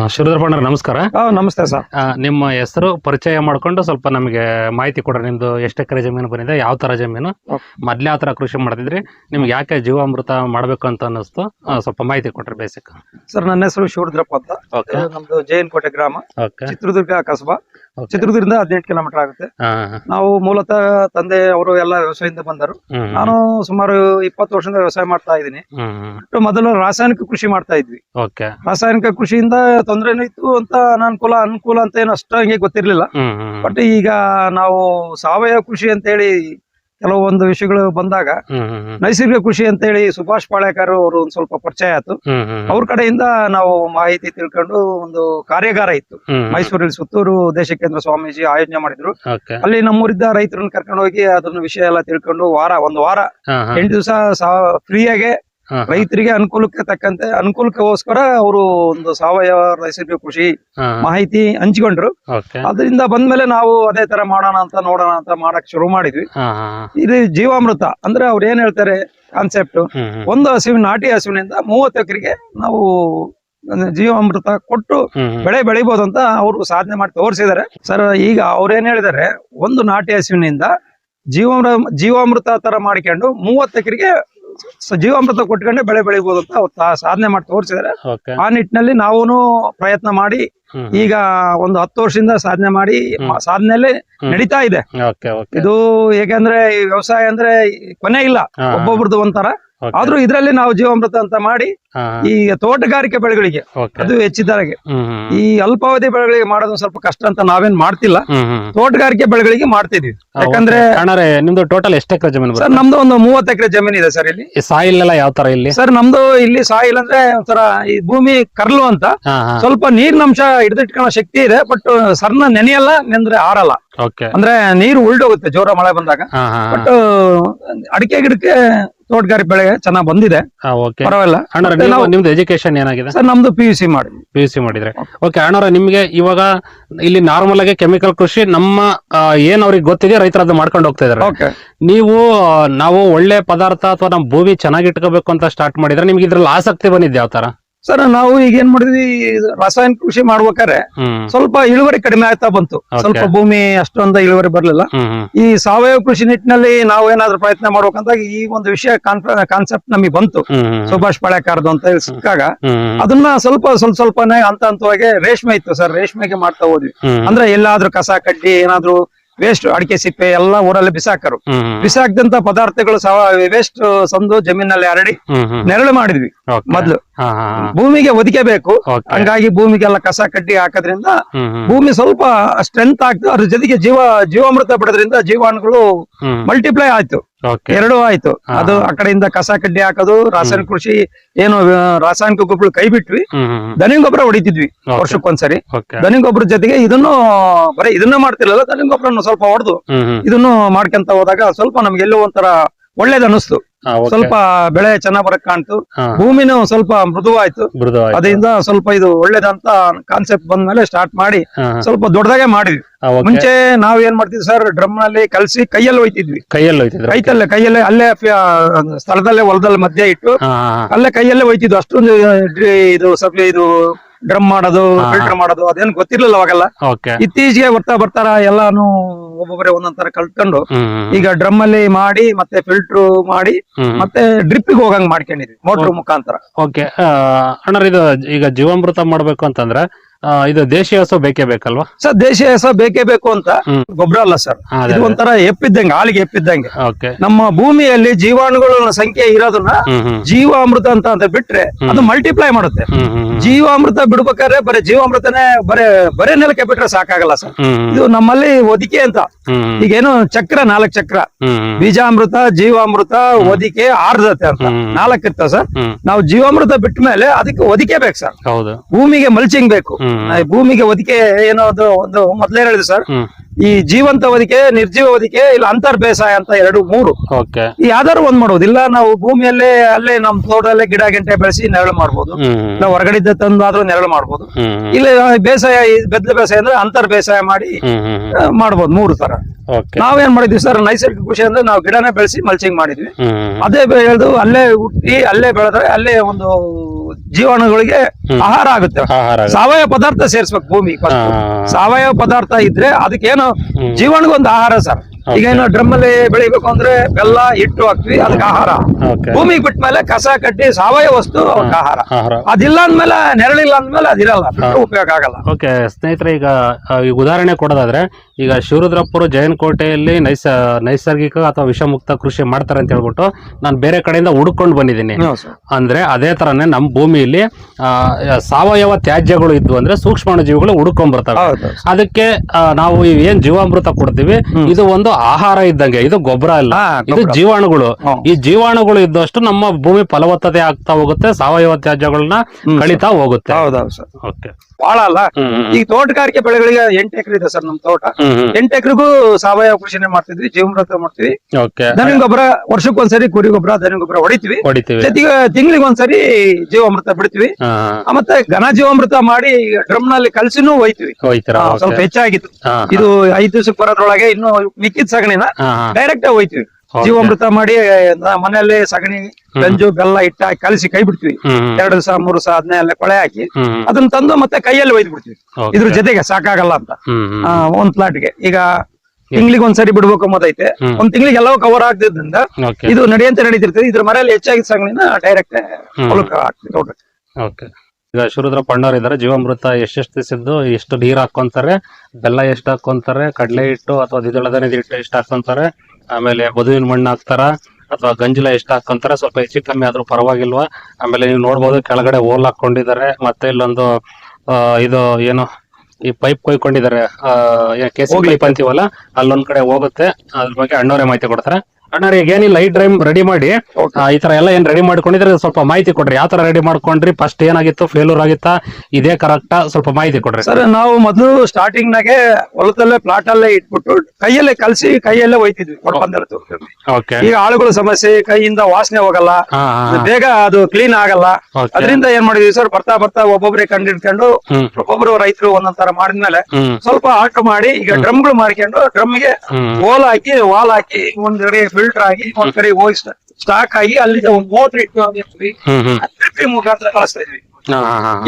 [SPEAKER 2] ಶಿವರುದ್ರಪ್ಪ ನಮಸ್ಕಾರ.
[SPEAKER 1] ನಮಸ್ತೆ ಸರ್.
[SPEAKER 2] ಆ, ನಿಮ್ಮ ಹೆಸರು ಪರಿಚಯ ಮಾಡ್ಕೊಂಡು ಸ್ವಲ್ಪ ನಮಗೆ ಮಾಹಿತಿ ಕೊಡ್ರಿ. ನಿಮ್ದು ಎಷ್ಟು ಎಕರೆ ಜಮೀನು ಬಂದಿದೆ ಯಾವ ತರ ಜಮೀನು?
[SPEAKER 1] Okay.
[SPEAKER 2] ಮೊದ್ಲೇ ತರ ಕೃಷಿ ಮಾಡ್ತಿದ್ರಿ. ನಿಮ್ಗೆ ಯಾಕೆ ಜೀವಾಮೃತ ಮಾಡ್ಬೇಕು ಅಂತ ಅನ್ನಿಸ್ತು? ಆ, ಸ್ವಲ್ಪ ಮಾಹಿತಿ ಕೊಟ್ರಿ ಬೇಸಿಕ್.
[SPEAKER 1] ಸರ್ ನನ್ನ ಹೆಸರು ಶಿವರುದ್ರಪ್ಪ ಅಂತ.
[SPEAKER 2] ಓಕೆ.
[SPEAKER 1] ನಮ್ದು ಜೈನ್ ಕೋಟೆ ಗ್ರಾಮ.
[SPEAKER 2] ಓಕೆ.
[SPEAKER 1] ಚಿತ್ರದುರ್ಗ ಕಸಬಾ. ಚಿತ್ರದುರ್ಗದಿಂದ ಹದಿನೆಂಟು ಕಿಲೋಮೀಟರ್ ಆಗುತ್ತೆ. ನಾವು ಮೂಲತಃ ತಂದೆ ಅವರು ಎಲ್ಲ ವ್ಯವಸಾಯದಿಂದ ಬಂದರು. ನಾನು ಸುಮಾರು ಇಪ್ಪತ್ತು ವರ್ಷದಿಂದ ವ್ಯವಸಾಯ ಮಾಡ್ತಾ ಇದ್ದೀನಿ. ಮೊದಲು ರಾಸಾಯನಿಕ ಕೃಷಿ ಮಾಡ್ತಾ ಇದ್ವಿ. ರಾಸಾಯನಿಕ ಕೃಷಿಯಿಂದ ತೊಂದರೆನೂ ಇತ್ತು ಅಂತ ಅನಾನುಕೂಲ ಅನುಕೂಲ ಅಂತ ಏನು ಅಷ್ಟು ಹಂಗೆ ಗೊತ್ತಿರ್ಲಿಲ್ಲ. ಬಟ್ ಈಗ ನಾವು ಸಾವಯವ ಕೃಷಿ ಅಂತ ಹೇಳಿ ಕೆಲವೊಂದು ವಿಷಯಗಳು ಬಂದಾಗ ನೈಸರ್ಗಿಕ ಕೃಷಿ ಅಂತ ಹೇಳಿ ಸುಭಾಷ್ ಪಾಳೇಕರ್ ಅವರು ಒಂದ್ ಸ್ವಲ್ಪ ಪರಿಚಯ ಆಯ್ತು. ಅವ್ರ ಕಡೆಯಿಂದ ನಾವು ಮಾಹಿತಿ ತಿಳ್ಕೊಂಡು ಒಂದು ಕಾರ್ಯಾಗಾರ ಇತ್ತು. ಮೈಸೂರಲ್ಲಿ ಸುತ್ತೂರು ದೇಶಕೇಂದ್ರ ಸ್ವಾಮೀಜಿ ಆಯೋಜನೆ ಮಾಡಿದ್ರು. ಅಲ್ಲಿ ನಮ್ಮೂರಿದ್ದ ರೈತರನ್ನ ಕರ್ಕೊಂಡು ಹೋಗಿ ಅದನ್ನ ವಿಷಯ ಎಲ್ಲ ತಿಳ್ಕೊಂಡು ವಾರ ಒಂದು ವಾರ ಎಂಟು ದಿವಸ ಫ್ರೀಯಾಗೆ ರೈತರಿಗೆ ಅನುಕೂಲಕ್ಕೆ ತಕ್ಕಂತೆ ಅನುಕೂಲಕ್ಕೋಸ್ಕರ ಅವರು ಒಂದು ಸಾವಯವ ನೈಸರ್ಗಿಕ ಕೃಷಿ ಮಾಹಿತಿ ಹಂಚಿಕೊಂಡ್ರು. ಅದರಿಂದ ಬಂದ್ಮೇಲೆ ನಾವು ಅದೇ ತರ ಮಾಡೋಣ ಅಂತ ನೋಡೋಣ ಅಂತ ಮಾಡಕ್ ಶುರು ಮಾಡಿದ್ವಿ. ಇದು ಜೀವಾಮೃತ. ಅಂದ್ರೆ ಅವ್ರು ಏನ್ ಹೇಳ್ತಾರೆ ಕಾನ್ಸೆಪ್ಟ್ ಒಂದು ಹಸಿವಿನ ನಾಟಿ ಹಸಿವಿನಿಂದ ಮೂವತ್ತು ಎಕರೆಗೆ ನಾವು ಜೀವಾಮೃತ ಕೊಟ್ಟು ಬೆಳೆ ಬೆಳಿಬೋದಂತ ಅಂತ ಅವರು ಸಾಧನೆ ಮಾಡಿ ತೋರಿಸಿದ್ದಾರೆ. ಸರ್ ಈಗ ಅವ್ರೇನ್ ಹೇಳಿದಾರೆ ಒಂದು ನಾಟಿ ಹಸುವಿನಿಂದ ಜೀವಾಮೃತ ಜೀವಾಮೃತ ತರ ಮಾಡ್ಕೊಂಡು ಮೂವತ್ತು ಎಕರೆಗೆ ಜೀವಾಮೃತ ಕೊಟ್ಕೊಂಡೆ ಬೆಳೆ ಬೆಳಿಬಹುದು ಅಂತ ಅವ್ರು ತಾ- ಸಾಧನೆ ಮಾಡಿ ತೋರಿಸಿದ್ದಾರೆ
[SPEAKER 2] ಓಕೆ.
[SPEAKER 1] ಆ ನಿಟ್ಟಿನಲ್ಲಿ ನಾವು ಪ್ರಯತ್ನ ಮಾಡಿ ಈಗ ಒಂದು ಹತ್ತು ವರ್ಷದಿಂದ ಸಾಧನೆ ಮಾಡಿ ಮ- ಸಾಧನೆಯಲ್ಲಿ ನಡೀತಾ ಇದೆ.
[SPEAKER 2] Okay okay.
[SPEAKER 1] ಇದು ಏಕೆಂದ್ರೆ ಈ ವ್ಯವಸಾಯ ಅಂದ್ರೆ ಕೊನೆ ಇಲ್ಲ. ಒಬ್ಬೊಬ್ರದ್ದು ಒಂಥರ. ಆದ್ರೂ ಇದ್ರಲ್ಲಿ ನಾವು ಜೀವಾಮೃತ ಅಂತ ಮಾಡಿ ಈ ತೋಟಗಾರಿಕೆ ಬೆಳೆಗಳಿಗೆ ಅದು ಹೆಚ್ಚಿದಾಗೆ ಈ ಅಲ್ಪಾವಧಿ ಬೆಳೆಗಳಿಗೆ ಮಾಡೋದು ಸ್ವಲ್ಪ ಕಷ್ಟ ಅಂತ ನಾವೇನ್ ಮಾಡ್ತಿಲ್ಲ. ತೋಟಗಾರಿಕೆ ಬೆಳೆಗಳಿಗೆ ಮಾಡ್ತಿದ್ವಿ. ಯಾಕಂದ್ರೆ
[SPEAKER 2] ಅಣ್ಣಾರೆ ನಿಮ್ದು ಟೋಟಲ್ ಎಷ್ಟು ಎಕರೆ ಜಮೀನು
[SPEAKER 1] ಸರ್ ನಮ್ದು ಒಂದು ಮೂವತ್ತು ಎಕರೆ ಜಮೀನು ಇದೆ ಸರ್ ಇಲ್ಲಿ.
[SPEAKER 2] ಸಾಯಿಲ್ ಎಲ್ಲ ಯಾವ ತರ ಇಲ್ಲಿ?
[SPEAKER 1] ಸರ್ ನಮ್ದು ಇಲ್ಲಿ ಸಾಯಿಲ್ ಅಂದ್ರೆ ಒಂಥರ ಈ ಭೂಮಿ ಕರ್ಲು ಅಂತ. ಸ್ವಲ್ಪ ನೀರಿನಂಶ ಹಿಡಿದಿಟ್ಕೊಳ್ಳೋ ಶಕ್ತಿ ಇದೆ ಬಟ್ ಸರ್ನ ನೆನೆಯಲ್ಲ ನೆಂದ್ರೆ ಆರಲ್ಲ. ಅಂದ್ರೆ ನೀರು ಹೋಗುತ್ತೆ ಜೋರ ಮಳೆ ಬಂದಾಗ. ಬಟ್ ಅಡಿಕೆ ಗಿಡಕ್ಕೆ ತೋಟಗಾರಿಕೆ ಬೆಳೆ ಚೆನ್ನಾಗಿ ಬಂದಿದೆ. ಪರವಾಗಿಲ್ಲ.
[SPEAKER 2] ನೀವು ನಿಮ್ದು ಎಜುಕೇಶನ್ ಏನಾಗಿದೆ?
[SPEAKER 1] ಸರ್ ನಮ್ದು ಪಿ ಯು ಸಿ ಮಾಡಿ.
[SPEAKER 2] ಪಿ ಯು ಸಿ ಮಾಡಿದ್ರೆ. ಓಕೆ ಅಣ್ಣರ ನಿಮ್ಗೆ ಇವಾಗ ಇಲ್ಲಿ ನಾರ್ಮಲ್ ಆಗಿ ಕೆಮಿಕಲ್ ಕೃಷಿ ನಮ್ಮ ಆ, ಏನ್ ಅವ್ರಿಗೆ ಗೊತ್ತಿದೆ ರೈತರ ಅದು ಮಾಡ್ಕೊಂಡು ಹೋಗ್ತಾ ಇದಾರೆ.
[SPEAKER 1] ಓಕೆ
[SPEAKER 2] ನೀವು ಆ, ನಾವು ಒಳ್ಳೆ ಪದಾರ್ಥ ಅಥವಾ ನಮ್ಮ ಭೂಮಿ ಚೆನ್ನಾಗಿ ಇಟ್ಕೋಬೇಕು ಅಂತ ಸ್ಟಾರ್ಟ್ ಮಾಡಿದ್ರೆ ನಿಮ್ಗೆ ಇದ್ರಲ್ಲಿ ಆಸಕ್ತಿ ಬಂದಿದೆ ಯಾವ ತರ
[SPEAKER 1] ಸರ್ ನಾವು ಈಗ ಏನ್ ಮಾಡಿದ್ವಿ? ರಾಸಾಯನಿಕ ಕೃಷಿ ಮಾಡ್ಬೇಕಾದ್ರೆ ಸ್ವಲ್ಪ ಇಳುವರಿ ಕಡಿಮೆ ಆಯ್ತಾ ಬಂತು. ಸ್ವಲ್ಪ ಭೂಮಿ ಅಷ್ಟೊಂದ ಇಳುವರಿ ಬರ್ಲಿಲ್ಲ. ಈ ಸಾವಯವ ಕೃಷಿ ನಿಟ್ಟಿನಲ್ಲಿ ನಾವು ಏನಾದ್ರು ಪ್ರಯತ್ನ ಮಾಡ್ಬೇಕಂತ ಈ ಒಂದು ವಿಷಯ ಕಾನ್ಸೆಪ್ಟ್ ನಮಗೆ ಬಂತು. ಸುಭಾಷ್ ಪಳೆಕಾರದು ಅಂತ ಹೇಳಿ ಸಿಕ್ಕಾಗ ಅದನ್ನ ಸ್ವಲ್ಪ ಸ್ವಲ್ಪ ಸ್ವಲ್ಪನೇ ಹಂತ ಹಂತವಾಗಿ ರೇಷ್ಮೆ ಇತ್ತು ಸರ್. ರೇಷ್ಮೆಗೆ ಮಾಡ್ತಾ ಹೋದ್ವಿ. ಅಂದ್ರೆ ಎಲ್ಲಾದ್ರೂ ಕಸ ಕಡ್ಡಿ ಏನಾದ್ರೂ ವೇಸ್ಟ್ ಅಡಿಕೆ ಸಿಪ್ಪೆ ಎಲ್ಲ ಊರಲ್ಲಿ ಬಿಸಾಕರು.
[SPEAKER 2] ಹ್ಮ್
[SPEAKER 1] ಪದಾರ್ಥಗಳು ಸಾವ ವೇಸ್ಟ್ ಸಂದು ಜಮೀನಲ್ಲಿ ಹರಡಿ ನೆರಳು ಮಾಡಿದ್ವಿ. ಮೊದ್ಲು. ಭೂಮಿಗೆ
[SPEAKER 2] ಒದಕಬೇಕು.
[SPEAKER 1] ಹಂಗಾಗಿ ಭೂಮಿಗೆಲ್ಲ ಕಸ ಕಡ್ಡಿ ಹಾಕೋದ್ರಿಂದ ಭೂಮಿ ಸ್ವಲ್ಪ ಸ್ಟ್ರೆಂತ್ ಆಗ್ತದೆ ಅದ್ರ ಜೊತೆಗೆ ಜೀವ ಜೀವಾಮೃತ ಬಿಡೋದ್ರಿಂದ ಜೀವಾಣುಗಳು ಮಲ್ಟಿಪ್ಲೈ ಆಯ್ತು. ಎರಡೂ ಆಯ್ತು. ಅದು ಆ ಕಡೆಯಿಂದ ಕಸ ಕಡ್ಡಿ ಹಾಕೋದು ರಾಸಾಯನಿಕ ಕೃಷಿ ಏನು ರಾಸಾಯನಿಕ ಗೊಬ್ಬರ ಕೈ ಬಿಟ್ವಿ. ದನಿ ಗೊಬ್ಬರ ಹೊಡಿತಿದ್ವಿ. ವರ್ಷಕ್ಕೊಂದ್ಸರಿ. ದನಿ ಗೊಬ್ಬರ ಜೊತೆಗೆ ಇದನ್ನು ಬರೀ ಇದನ್ನ ಮಾಡ್ತಿರ್ಲಿಲ್ಲ ದನಿ ಗೊಬ್ಬರನ್ನು ಸ್ವಲ್ಪ ಹೊಡೆದು ಇದನ್ನು ಮಾಡ್ಕೊಂತ ಹೋದಾಗ ಸ್ವಲ್ಪ ನಮ್ಗೆ ಎಲ್ಲೋ ಒಂಥರ ಒಳ್ಳೇದ್ ಅನಿಸ್ತು ಸ್ವಲ್ಪ ಬೆಳೆ ಚೆನ್ನಾಗ್ ಬರಕ್ ಕಾಣ್ತು. ಭೂಮಿನೂ ಸ್ವಲ್ಪ ಮೃದುವಾಯ್ತು. ಅದರಿಂದ ಸ್ವಲ್ಪ ಇದು ಒಳ್ಳೇದಂತ ಕಾನ್ಸೆಪ್ಟ್ ಬಂದ್ಮೇಲೆ ಸ್ಟಾರ್ಟ್ ಮಾಡಿ. ಸ್ವಲ್ಪ ದೊಡ್ಡದಾಗೆ ಮಾಡಿದ್ವಿ. ಮುಂಚೆ ನಾವ್ ಏನ್ ಮಾಡ್ತಿದ್ವಿ ಸರ್ ಡ್ರಮ್ನಲ್ಲಿ ಕಲ್ಸಿ ಕೈಯಲ್ಲಿ ಹೋಯ್ತಿದ್ವಿ
[SPEAKER 2] ಕೈಯಲ್ಲಿ
[SPEAKER 1] ಕೈತಲ್ಲೇ ಕೈಯಲ್ಲೇ ಅಲ್ಲೇ ಸ್ಥಳದಲ್ಲೇ ಹೊಲದಲ್ಲಿ ಮಧ್ಯ ಇಟ್ಟು. ಅಲ್ಲೇ ಕೈಯಲ್ಲೇ ಹೋಯ್ತಿದ್ವಿ ಅಷ್ಟೊಂದು ಇದು ಸಪ್ಲೈ ಇದು ಡ್ರಮ್ ಮಾಡೋದು. ಫಿಲ್ಟರ್ ಮಾಡೋದು ಅದೇನು ಗೊತ್ತಿರ್ಲಿಲ್ಲ ಅವಾಗೆಲ್ಲ. ಇತ್ತೀಚೆಗೆ ಬರ್ತಾ ಬರ್ತಾರ ಎಲ್ಲಾನು ಒಬ್ಬೊಬ್ಬರೇ ಒಂದೊಂದ್ ತರ ಕಲ್ತ್ಕೊಂಡು ಈಗ ಡ್ರಮ್ ಅಲ್ಲಿ ಮಾಡಿ ಮತ್ತೆ ಫಿಲ್ಟರ್ ಮಾಡಿ. ಮತ್ತೆ ಡ್ರಿಪ್ ಹೋಗಂಗ್ ಮಾಡ್ಕೊಂಡಿದ್ವಿ ಮೋಟರ್ ಮುಖಾಂತರ.
[SPEAKER 2] ಓಕೆ. ಅಣ್ಣರ್ ಇದು ಈಗ ಜೀವಾಮೃತ ಮಾಡ್ಬೇಕು ಅಂತಂದ್ರೆ ಇದು ದೇಶೀಯ ಹಸು ಬೇಕೇ ಬೇಕಲ್ವಾ?
[SPEAKER 1] ಸರ್ ದೇಶೀಯ ಹಸು ಬೇಕೇ ಬೇಕು ಅಂತ. ಗೊಬ್ಬರ ಅಲ್ಲ ಸರ್. ಇದು. ಒಂಥರ ಎಪ್ಪಿದ್ದಂಗೆ ಆಳಿಗೆ ಎಪ್ಪಿದ್ದಂಗೆ. ನಮ್ಮ ಭೂಮಿಯಲ್ಲಿ ಜೀವಾಣುಗಳ ಸಂಖ್ಯೆ ಇರೋದನ್ನ ಜೀವಾಮೃತ ಅಂತ ಅಂತ ಬಿಟ್ರೆ ಅದು ಮಲ್ಟಿಪ್ಲೈ ಮಾಡುತ್ತೆ. ಜೀವಾಮೃತ ಬಿಡ್ಬೇಕಾದ್ರೆ ಬರೀ ಜೀವಾಮೃತನೇ ಬರೇ ಬರೇ ನೆಲಕ್ಕೆ ಬಿಟ್ರೆ ಸಾಕಾಗಲ್ಲ ಸರ್. ಇದು ನಮ್ಮಲ್ಲಿ ಒದಿಕೆ ಅಂತ. ಈಗೇನು ಚಕ್ರ ನಾಲ್ಕು ಚಕ್ರ. ಬೀಜಾಮೃತ ಜೀವಾಮೃತ ಒದಿಕೆ ಆರ್ದ್ರತೆ ಅಂತ. ನಾಲ್ಕು ಇರ್ತಾವ ಸರ್. ನಾವು ಜೀವಾಮೃತ ಬಿಟ್ಟ ಮೇಲೆ ಅದಕ್ಕೆ ಒದಿಕೆ ಬೇಕು ಸರ್.
[SPEAKER 2] ಹೌದು.
[SPEAKER 1] ಭೂಮಿಗೆ ಮಲ್ಚಿಂಗ್ ಬೇಕು. ಭೂಮಿಗೆ ಒದಿಕೆ ಏನೋ ಅದು ಒಂದು ಮೊದ್ಲೇ ಹೇಳಿದೆ ಸರ್. ಈ ಜೀವಂತ ಒದಿಕೆ ನಿರ್ಜೀವ ಒದಿಕೆ ಇಲ್ಲ ಅಂತರ್ ಬೇಸಾಯ ಅಂತ ಎರಡು ಮೂರು. ಯಾವ್ದಾದ್ರು ಒಂದ್ ಮಾಡೋದು. ಇಲ್ಲ ನಾವು ಭೂಮಿಯಲ್ಲೇ ಅಲ್ಲೇ ನಮ್ ತೋಟದಲ್ಲೇ ಗಿಡ ಗಂಟೆ ಬೆಳೆಸಿ ನೆರಳು ಮಾಡ್ಬೋದು. ನಾವು ಹೊರಗಡೆ ತಂದಾದ್ರೂ ನೆರಳು ಮಾಡ್ಬೋದು. ಇಲ್ಲ ಬೇಸಾಯ ಬೆದ್ದ ಬೇಸಾಯ ಅಂದ್ರೆ ಅಂತರ್ ಬೇಸಾಯ ಮಾಡಿ ಮಾಡ್ಬೋದು ಮೂರು ತರ. ನಾವೇನ್ ಮಾಡಿದ್ವಿ ಸರ್ ನೈಸರ್ಗಿಕ ಕೃಷಿ ಅಂದ್ರೆ ನಾವು ಗಿಡನೇ ಬೆಳೆಸಿ ಮಲ್ಚಿಂಗ್ ಮಾಡಿದ್ವಿ. ಅದೇ ಬೆಳೆದು ಅಲ್ಲೇ ಹುಟ್ಟಿ ಅಲ್ಲೇ ಬೆಳೆದ್ರೆ ಅಲ್ಲೇ ಒಂದು ಜೀವಾಣುಗಳಿಗೆ ಆಹಾರ ಆಗುತ್ತೆ. ಸಾವಯವ ಪದಾರ್ಥ ಸೇರಿಸ್ಬೇಕು ಭೂಮಿ. ಸಾವಯವ ಪದಾರ್ಥ ಇದ್ರೆ ಅದಕ್ಕೇನು. ಜೀವಾಣುಗೊಂದು ಆಹಾರ ಸರ್. ಈಗ ಏನೋ ಡ್ರಮ್ ಅಲ್ಲಿ ಬೆಳಿಬೇಕು ಅಂದ್ರೆ ಬೆಲ್ಲ ಹಿಟ್ಟು ಹಾಕ್ತಿವಿ ಅದಕ್ಕೆ ಆಹಾರ.
[SPEAKER 2] ಓಕೆ
[SPEAKER 1] ಬಿಟ್ಟ ಮೇಲೆ ಕಸ ಕಟ್ಟಿ ಸಾವಯವ ವಸ್ತು ಅವಕ್ಕೆ ಆಹಾರ. ಅದಿಲ್ಲ ಅಂದ್ಮೇಲೆ ನೆರಳಿಲ್ಲ ಅಂದ್ಮೇಲೆ ಅದಿರಲ್ಲ ಉಪಯೋಗ ಆಗಲ್ಲ.
[SPEAKER 2] ಓಕೆ ಸ್ನೇಹಿತರೆ ಈಗ ಈಗ ಉದಾಹರಣೆ ಕೊಡೋದಾದ್ರೆ ಈಗ ಶಿವರುದ್ರಪ್ಪರು ಜಯನಕೋಟೆಯಲ್ಲಿ ನೈಸ ನೈಸರ್ಗಿಕ ಅಥವಾ ವಿಷಮುಕ್ತ ಕೃಷಿ ಮಾಡ್ತಾರೆ ಅಂತ ಹೇಳ್ಬಿಟ್ಟು ನಾನು ಬೇರೆ ಕಡೆಯಿಂದ ಹುಡ್ಕೊಂಡು ಬಂದಿದ್ದೀನಿ. ಅಂದ್ರೆ ಅದೇ ತರನೇ ನಮ್ಮ ಭೂಮಿಯಲ್ಲಿ ಸಾವಯವ ತ್ಯಾಜ್ಯಗಳು ಇದ್ವು ಅಂದ್ರೆ ಸೂಕ್ಷ್ಮಾಣುಜೀವಿಗಳು ಹುಡುಕೊಂಡ್ ಬರ್ತವೆ ಅದಕ್ಕೆ ನಾವು ಇವ್ ಏನ್ ಜೀವಾಮೃತ ಕೊಡ್ತೀವಿ ಇದು ಒಂದು ಆಹಾರ ಇದ್ದಂಗೆ ಇದು ಗೊಬ್ಬರ ಅಲ್ಲ. ಇದು ಜೀವಾಣುಗಳು. ಈ ಜೀವಾಣುಗಳು ಇದ್ದಷ್ಟು ನಮ್ಮ ಭೂಮಿ ಫಲವತ್ತತೆ ಆಗ್ತಾ ಹೋಗುತ್ತೆ ಸಾವಯವ ತ್ಯಾಜ್ಯಗಳನ್ನ ಕಳಿತಾ ಹೋಗುತ್ತೆ.
[SPEAKER 1] ಹೌದೌದು ಸರ್.
[SPEAKER 2] ಓಕೆ.
[SPEAKER 1] ಬಹಳ ಅಲ್ಲ? ಈಗ ತೋಟಗಾರಿಕೆ ಬೆಳೆಗಳಿಗೆ ಎಂಟು ಎಕರೆ ಇದೆ ಸರ್ ನಮ್ ತೋಟ. ಎಂಟು ಎಕರೆಗೂ ಸಾವಯವ ಕೃಷಿನೇ ಮಾಡ್ತಿದ್ವಿ ಜೀವಮೃತ ಮಾಡ್ತೀವಿ
[SPEAKER 2] ಓಕೆ.
[SPEAKER 1] ಗೊಬ್ಬರ ವರ್ಷಕ್ಕೆ ವರ್ಷಕ್ಕೊಂದ್ಸರಿ ಕುರಿ ಗೊಬ್ಬರ ದನ ಗೊಬ್ಬರ ಹೊಡಿತೀವಿ. ಜೊತೆಗೆ ತಿಂಗಳಿಗೆ ಒಂದ್ಸರಿ ಜೀವಾಮೃತ ಬಿಡ್ತೀವಿ. ಮತ್ತೆ ಘನ ಜೀವಾಮೃತ ಮಾಡಿ ಡ್ರಮ್ನಲ್ಲಿ ಕಲ್ಸಿನೂ ಒಯ್ತೀವಿ. ಸ್ವಲ್ಪ ಹೆಚ್ಚಾಗಿತ್ತು. ಇದು ಐದು ದಿವಸಕ್ಕೆ ಬರೋದ್ರೊಳಗೆ ಇನ್ನು ಮಿಕ್ಕಿದ ಸಗಣಿನ ಡೈರೆಕ್ಟ್ ಹೋಯ್ತಿವಿ. ಜೀವಾಮೃತ ಮಾಡಿ ಮನೆಯಲ್ಲಿ ಮನೆಯಲ್ಲೇ ಸಗಣಿ ಗಂಜು ಬೆಲ್ಲ ಇಟ್ಟ ಕಲಸಿ ಕೈ ಬಿಡ್ತೀವಿ ಎರಡು ದಿವಸ ಮೂರು ದಿವಸ ಅದನ್ನೆಲ್ಲ ಕೊಳೆ ಹಾಕಿ ಅದನ್ನ ತಂದು ಮತ್ತೆ ಕೈಯಲ್ಲಿ ಒಯ್ದು ಬಿಡ್ತೀವಿ. ಇದ್ರ ಜೊತೆಗೆ ಸಾಕಾಗಲ್ಲ ಅಂತ. ಒಂದ್ ಪ್ಲಾಟ್ಗೆ ಈಗ ತಿಂಗಳಿಗೆ ಒಂದ್ಸರಿ ಬಿಡ್ಬೇಕು
[SPEAKER 2] ಮೊದೈತೆ.
[SPEAKER 1] ಒಂದ್ ತಿಂಗಳಿಗೆ ಎಲ್ಲವೂ ಕವರ್ ಆಗ್ತಿದ್ರಿಂದ ಇದು ನಡೆಯಂತೆ ನಡೀತಿರ್ತದೆ. ಇದ್ರ ಮರೆಯಲ್ಲಿ ಹೆಚ್ಚಾಗಿ ಸಗಣಿನ ಡೈರೆಕ್ಟ್
[SPEAKER 2] ಹ್ಮ್.
[SPEAKER 1] ಹೊಲಕ್ಕೆ ಹಾಕ್ತೀವಿ ತೋಟಕ್ಕೆ.
[SPEAKER 2] ಓಕೆ ಈಗ ಶುರುದ್ರ ಪಣ್ಣವ್ರು ಇದ್ದಾರೆ ಜೀವಾಮೃತ ಎಷ್ಟೆಷ್ಟು ದಿವಸದ್ದು ಎಷ್ಟು ನೀರು ಹಾಕೊಂತಾರೆ ಬೆಲ್ಲ ಎಷ್ಟು ಹಾಕೊಂತಾರೆ ಕಡಲೆ ಹಿಟ್ಟು ಅಥವಾ ದ್ವಿದಳ ಧಾನ್ಯದ ಹಿಟ್ಟು ಎಷ್ಟು ಹಾಕೊಂತಾರೆ ಆಮೇಲೆ ಬದುವಿನ ಮಣ್ಣು ಹಾಕ್ತಾರ ಅಥವಾ ಗಂಜಲ ಎಷ್ಟು ಹಾಕೊಂತಾರ ಸ್ವಲ್ಪ ಹೆಚ್ಚು ಕಮ್ಮಿ ಆದ್ರೂ ಪರವಾಗಿಲ್ವಾ? ಆಮೇಲೆ ನೀವು ನೋಡ್ಬೋದು ಕೆಳಗಡೆ ಓಲ್ ಹಾಕೊಂಡಿದ್ದಾರೆ ಮತ್ತೆ ಇಲ್ಲೊಂದು ಇದು ಏನು ಈ ಪೈಪ್ ಕೊಯ್ಕೊಂಡಿದ್ದಾರೆ ಕೇಸಿ
[SPEAKER 1] ಹೋಗ್ಲಿ.
[SPEAKER 2] ಪೈಪ್ ಅಂತೀವಲ್ಲ ಅಲ್ಲೊಂದ್ ಕಡೆ ಹೋಗುತ್ತೆ. ಅದ್ರ ಬಗ್ಗೆ ಅಣ್ಣವರೇ ಮಾಹಿತಿ ಕೊಡ್ತಾರೆ? ಅಣ್ಣ ಈಗ ಏನಿಲ್ಲ ಈ ಡ್ರೈಮ್ ರೆಡಿ ಮಾಡಿ ಈ ತರ ಎಲ್ಲ ಏನ್ ರೆಡಿ ಮಾಡ್ಕೊಂಡಿದ್ರೆ ಸ್ವಲ್ಪ ಮಾಹಿತಿ ಕೊಡ್ರಿ. ಯಾವ ತರ ರೆಡಿ ಮಾಡ್ಕೊಂಡ್ರಿ? ಫಸ್ಟ್ ಏನಾಗಿತ್ತು? ಫೇಲ್ಯೂರ್ ಆಗಿತ್ತಾ? ಇದೇ ಕರೆಕ್ಟಾ ಸ್ವಲ್ಪ ಮಾಹಿತಿ ಕೊಡ್ರಿ.
[SPEAKER 1] ಸರ್ ನಾವು ಮೊದಲು ಸ್ಟಾರ್ಟಿಂಗ್ ನಾಗೆ ಹೊಲದಲ್ಲೇ ಪ್ಲಾಟ್ ಅಲ್ಲೇ ಇಟ್ಬಿಟ್ಟು ಕೈಯಲ್ಲೇ ಕಲಸಿ ಕೈಯಲ್ಲೇ ಒಯ್ತಿದ್ವಿ ಕೊಡ್ಬಂದಿರ್ತು ಈಗ ಆಳುಗಳ ಸಮಸ್ಯೆ ಕೈಯಿಂದ ವಾಸನೆ ಹೋಗಲ್ಲ ಬೇಗ ಅದು ಕ್ಲೀನ್ ಆಗಲ್ಲ. ಅದರಿಂದ ಏನ್ ಮಾಡಿದ್ವಿ ಸರ್ ಬರ್ತಾ ಬರ್ತಾ ಒಬ್ಬೊಬ್ಬರೇ ಕಂಡು
[SPEAKER 2] ಹಿಡ್ಕೊಂಡು
[SPEAKER 1] ಒಬ್ಬೊಬ್ರು ರೈತರು ಒಂದೊಂದ್ ತರ ಮಾಡಿದ್ಮೇಲೆ ಸ್ವಲ್ಪ ಆರ್ಡರ್ ಮಾಡಿ ಈಗ ಡ್ರಮ್ಗಳು ಮಾಡ್ಕೊಂಡು ಡ್ರಮ್ಗೆ ಹೋಲ್ ಹಾಕಿ ವಾಲ್ ಹಾಕಿ ಒಂದ್ ಫಿಲ್ಟರ್ ಆಗಿ ಒಂದ್ ಕಡೆ ಹೋಗಿ ಸ್ಟಾಕ್ ಆಗಿ ಅಲ್ಲಿಂದ ಒಂದು ಮೋಟರ್ ಇಟ್ಟು ಡ್ರಿಪ್ಪಿಂಗ್ ಮುಖಾಂತರ ಕಳಿಸ್ತಾ ಇದ್ವಿ.